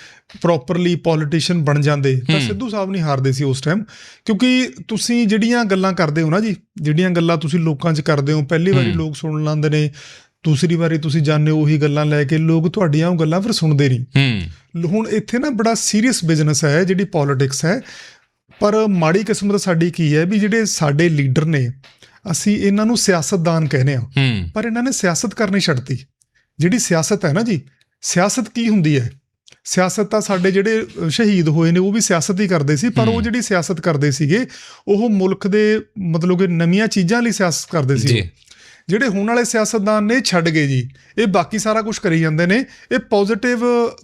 ਪ੍ਰੋਪਰਲੀ ਪੋਲੀਟੀਸ਼ੀਅਨ ਬਣ ਜਾਂਦੇ ਤਾਂ। ਸਿੱਧੂ ਸਾਹਿਬ ਨਹੀਂ ਹਾਰਦੇ ਸੀ ਉਸ ਟਾਈਮ ਕਿਉਂਕਿ ਤੁਸੀਂ ਜਿਹੜੀਆਂ ਗੱਲਾਂ ਕਰਦੇ ਹੋ ਨਾ ਜੀ ਜਿਹੜੀਆਂ ਗੱਲਾਂ ਤੁਸੀਂ ਲੋਕਾਂ 'ਚ ਕਰਦੇ ਹੋ ਪਹਿਲੀ ਵਾਰੀ ਹੂੰ। ਲੋਕ ਸੁਣਨ ਲਾਉਂਦੇ ਨੇ ਦੂਸਰੀ ਵਾਰੀ ਤੁਸੀਂ ਜਾਣਦੇ ਹੋ ਉਹੀ ਗੱਲਾਂ ਲੈ ਕੇ ਲੋਕ ਤੁਹਾਡੀਆਂ ਉਹ ਗੱਲਾਂ ਫਿਰ ਸੁਣਦੇ ਨਹੀਂ। ਹੂੰ। ਹੁਣ ਇੱਥੇ ਨਾ ਬੜਾ ਸੀਰੀਅਸ ਬਿਜ਼ਨਸ ਹੈ ਜਿਹੜੀ ਪੋਲਿਟਿਕਸ ਹੈ ਪਰ ਮਾੜੀ ਕਿਸਮਤ ਸਾਡੀ ਕੀ ਹੈ ਵੀ ਜਿਹੜੇ ਸਾਡੇ ਲੀਡਰ ਨੇ ਅਸੀਂ ਇਹਨਾਂ ਨੂੰ ਸਿਆਸਤਦਾਨ ਕਹਿੰਦੇ ਆ ਹੂੰ। ਪਰ ਇਹਨਾਂ ਨੇ ਸਿਆਸਤ ਕਰਨੀ ਛੱਡਤੀ। ਜਿਹੜੀ ਸਿਆਸਤ ਹੈ ਨਾ ਜੀ ਸਿਆਸਤ ਕੀ ਹੁੰਦੀ ਹੈ? ਸਿਆਸਤ ਤਾਂ ਸਾਡੇ ਜਿਹੜੇ ਸ਼ਹੀਦ ਹੋਏ ਨੇ ਉਹ ਵੀ ਸਿਆਸਤ ਹੀ ਕਰਦੇ ਸੀ ਪਰ ਉਹ। ਜਿਹੜੀ ਸਿਆਸਤ ਕਰਦੇ ਸੀਗੇ ਉਹ ਮੁਲਕ ਦੇ ਮਤਲਬ ਕਿ ਨਵੀਆਂ ਚੀਜ਼ਾਂ ਲਈ ਸਿਆਸਤ ਕਰਦੇ ਸੀ। ਜਿਹੜੇ ਹੁਣ ਵਾਲੇ ਸਿਆਸਤਦਾਨ ਨੇ ਛੱਡ ਗਏ ਜੀ। ਇਹ ਬਾਕੀ ਸਾਰਾ ਕੁਝ ਕਰੀ ਜਾਂਦੇ ਨੇ। ਇਹ ਪੋਜ਼ਿਟਿਵ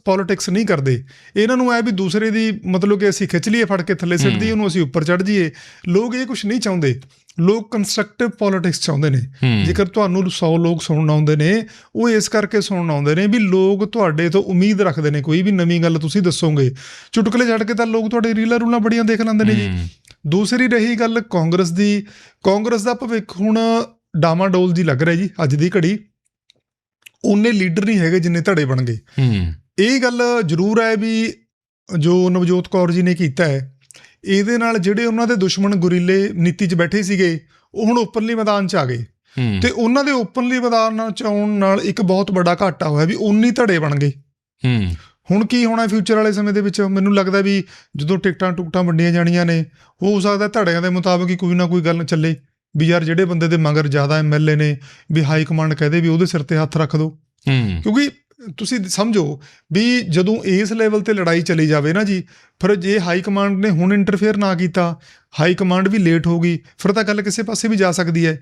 ਪੋਲਿਟਿਕਸ ਨਹੀਂ ਕਰਦੇ। ਇਹਨਾਂ ਨੂੰ ਐ ਵੀ ਦੂਸਰੇ ਦੀ ਮਤਲਬ ਕਿ ਅਸੀਂ ਖਿੱਚ ਲਈਏ ਫੜ ਕੇ ਥੱਲੇ ਸਿੱਟ ਦਈਏ ਉਹਨੂੰ ਅਸੀਂ ਉੱਪਰ ਚੜ ਜਾਈਏ। ਲੋਕ ਇਹ ਕੁਝ ਨਹੀਂ ਚਾਹੁੰਦੇ। ਲੋਕ ਕੰਸਟਰਕਟਿਵ ਪੋਲਿਟਿਕਸ ਚਾਹੁੰਦੇ ਨੇ। ਜੇਕਰ ਤੁਹਾਨੂੰ 100 ਲੋਕ ਸੁਣਨ ਆਉਂਦੇ ਨੇ ਉਹ ਇਸ ਕਰਕੇ ਸੁਣਨ ਆਉਂਦੇ ਨੇ ਵੀ ਲੋਕ ਤੁਹਾਡੇ ਤੋਂ ਉਮੀਦ ਰੱਖਦੇ ਨੇ। ਕੋਈ ਵੀ ਨਵੀਂ ਗੱਲ ਤੁਸੀਂ ਦੱਸੋਗੇ। ਚੁਟਕਲੇ ਛੱਡ ਕੇ ਤਾਂ ਲੋਕ ਤੁਹਾਡੇ ਰੀਲਾਂ ਰੂਲਾਂ ਬੜੀਆਂ ਦੇਖ ਲੈਂਦੇ ਨੇ ਜੀ। ਦੂਸਰੀ ਰਹੀ ਗੱਲ ਕਾਂਗਰਸ ਦੀ। ਕਾਂਗਰਸ ਦਾ ਭਵਿੱਖ ਹੁਣ ਡਾਮਾਡੋਲ ਜੀ ਲੱਗ ਰਿਹਾ ਜੀ ਅੱਜ ਦੀ ਘੜੀ। ਉਹਨੇ ਲੀਡਰ ਨਹੀਂ ਹੈਗੇ ਜਿੰਨੇ ਧੜੇ ਬਣ ਗਏ। ਹੂੰ। ਇਹ ਗੱਲ ਜ਼ਰੂਰ ਹੈ ਵੀ ਜੋ ਨਵਜੋਤ ਕੌਰ ਜੀ ਨੇ ਕੀਤਾ ਹੈ ਇਹਦੇ ਨਾਲ ਜਿਹੜੇ ਉਹਨਾਂ ਦੇ ਦੁਸ਼ਮਣ ਗੁਰੀਲੇ ਨੀਤੀ 'ਚ ਬੈਠੇ ਸੀਗੇ ਉਹ ਹੁਣ ਓਪਨਲੀ ਮੈਦਾਨ 'ਚ ਆ ਗਏ। ਤੇ ਉਹਨਾਂ ਦੇ ਓਪਨਲੀ ਮੈਦਾਨ 'ਚ ਆਉਣ ਨਾਲ ਇੱਕ ਬਹੁਤ ਵੱਡਾ ਘਾਟਾ ਹੋਇਆ ਵੀ 19 ਧੜੇ ਬਣ ਗਏ। ਹੂੰ। ਹੁਣ ਕੀ ਹੋਣਾ ਫਿਊਚਰ ਵਾਲੇ ਸਮੇਂ ਦੇ ਵਿੱਚ? ਮੈਨੂੰ ਲੱਗਦਾ ਵੀ ਜਦੋਂ ਟਿਕਟਾਂ ਟੁਕਟਾਂ ਵੰਡੀਆਂ ਜਾਣੀਆਂ ਨੇ ਹੋ ਸਕਦਾ ਧੜਿਆਂ ਦੇ ਮੁਤਾਬਕ ਹੀ ਕੋਈ ਨਾ ਕੋਈ ਗੱਲ ਚੱਲੇ। ਵੀ ਯਾਰ ਜਿਹੜੇ ਬੰਦੇ ਦੇ ਮਗਰ ਜ਼ਿਆਦਾ ਐਮਐਲਏ ਨੇ ਵੀ ਹਾਈ ਕਮਾਂਡ ਕਹਦੇ ਵੀ ਉਹਦੇ ਸਿਰ ਤੇ ਹੱਥ ਰੱਖ ਦਿਓ ਹੂੰ। ਕਿਉਂਕਿ ਤੁਸੀਂ ਸਮਝੋ ਵੀ ਜਦੋਂ ਇਸ ਲੈਵਲ ਤੇ ਲੜਾਈ ਚਲੀ ਜਾਵੇ ਨਾ ਜੀ ਫਿਰ ਜੇ ਹਾਈ ਕਮਾਂਡ ਨੇ ਹੁਣ ਇੰਟਰਫੇਅਰ ਨਾ ਕੀਤਾ ਹਾਈ ਕਮਾਂਡ ਵੀ ਲੇਟ ਹੋ ਗਈ ਫਿਰ ਤਾਂ ਗੱਲ ਕਿਸੇ ਪਾਸੇ ਵੀ ਜਾ ਸਕਦੀ ਹੈ।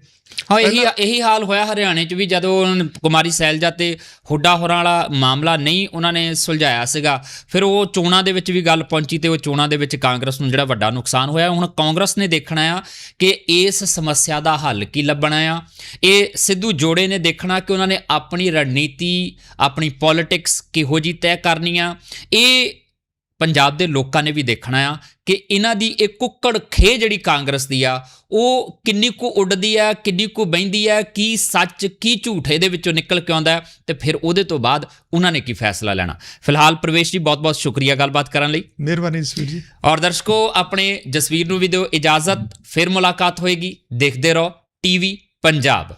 ਹਾਂ ਇਹੀ ਇਹੀ ਹਾਲ ਹੋਇਆ ਹਰਿਆਣੇ 'ਚ ਵੀ ਜਦੋਂ ਕੁਮਾਰੀ ਸੈਲਜਾ ਤੇ ਹੁੱਡਾ ਹੋਰਾਂ ਵਾਲਾ ਮਾਮਲਾ ਨਹੀਂ ਉਹਨਾਂ ਨੇ ਸੁਲਝਾਇਆ ਸੀਗਾ ਫਿਰ ਉਹ ਚੋਣਾਂ ਦੇ ਵਿੱਚ ਵੀ ਗੱਲ ਪਹੁੰਚੀ ਤੇ ਉਹ ਚੋਣਾਂ ਦੇ ਵਿੱਚ ਕਾਂਗਰਸ ਨੂੰ ਜਿਹੜਾ ਵੱਡਾ ਨੁਕਸਾਨ ਹੋਇਆ। ਹੁਣ ਕਾਂਗਰਸ ਨੇ ਦੇਖਣਾ ਆ ਕਿ ਇਸ ਸਮੱਸਿਆ ਦਾ ਹੱਲ ਕੀ ਲੱਭਣਾ ਆ। ਇਹ ਸਿੱਧੂ ਜੋੜੇ ਨੇ ਦੇਖਣਾ ਕਿ ਉਹਨਾਂ ਨੇ ਆਪਣੀ ਰਣਨੀਤੀ ਆਪਣੀ ਪੋਲਿਟਿਕਸ ਕਿਹੋ ਜੀ ਤੈਅ ਕਰਨੀ ਆ। ਇਹ ਪੰਜਾਬ ਦੇ ਲੋਕਾਂ ਨੇ ਵੀ ਦੇਖਣਾ ਆ ਕਿ ਇਹਨਾਂ ਦੀ ਇਹ ਕੁੱਕੜ ਖੇ ਜਿਹੜੀ ਕਾਂਗਰਸ ਦੀ ਆ ਉਹ ਕਿੰਨੀ ਕੁ ਉੱਡਦੀ ਆ ਕਿੰਨੀ ਕੁ ਬਹਿੰਦੀ ਆ ਕੀ ਸੱਚ ਕੀ ਝੂਠ ਇਹਦੇ ਵਿੱਚੋਂ ਨਿਕਲ ਕੇ ਆਉਂਦਾ ਤੇ ਫਿਰ ਉਹਦੇ ਤੋਂ ਬਾਅਦ ਉਹਨਾਂ ਨੇ ਕੀ ਫੈਸਲਾ ਲੈਣਾ। ਫਿਲਹਾਲ ਪ੍ਰਵੇਸ਼ ਜੀ ਬਹੁਤ-ਬਹੁਤ ਸ਼ੁਕਰੀਆ ਗੱਲਬਾਤ ਕਰਨ ਲਈ। ਮਿਹਰਬਾਨੀ ਜਸਵੀਰ ਜੀ। ਔਰ ਦਰਸ਼ਕੋ ਆਪਣੇ ਜਸਵੀਰ ਨੂੰ ਵੀ ਦਿਓ ਇਜਾਜ਼ਤ ਫਿਰ ਮੁਲਾਕਾਤ ਹੋਏਗੀ। ਦੇਖਦੇ ਰਹੋ ਟੀਵੀ ਪੰਜਾਬ।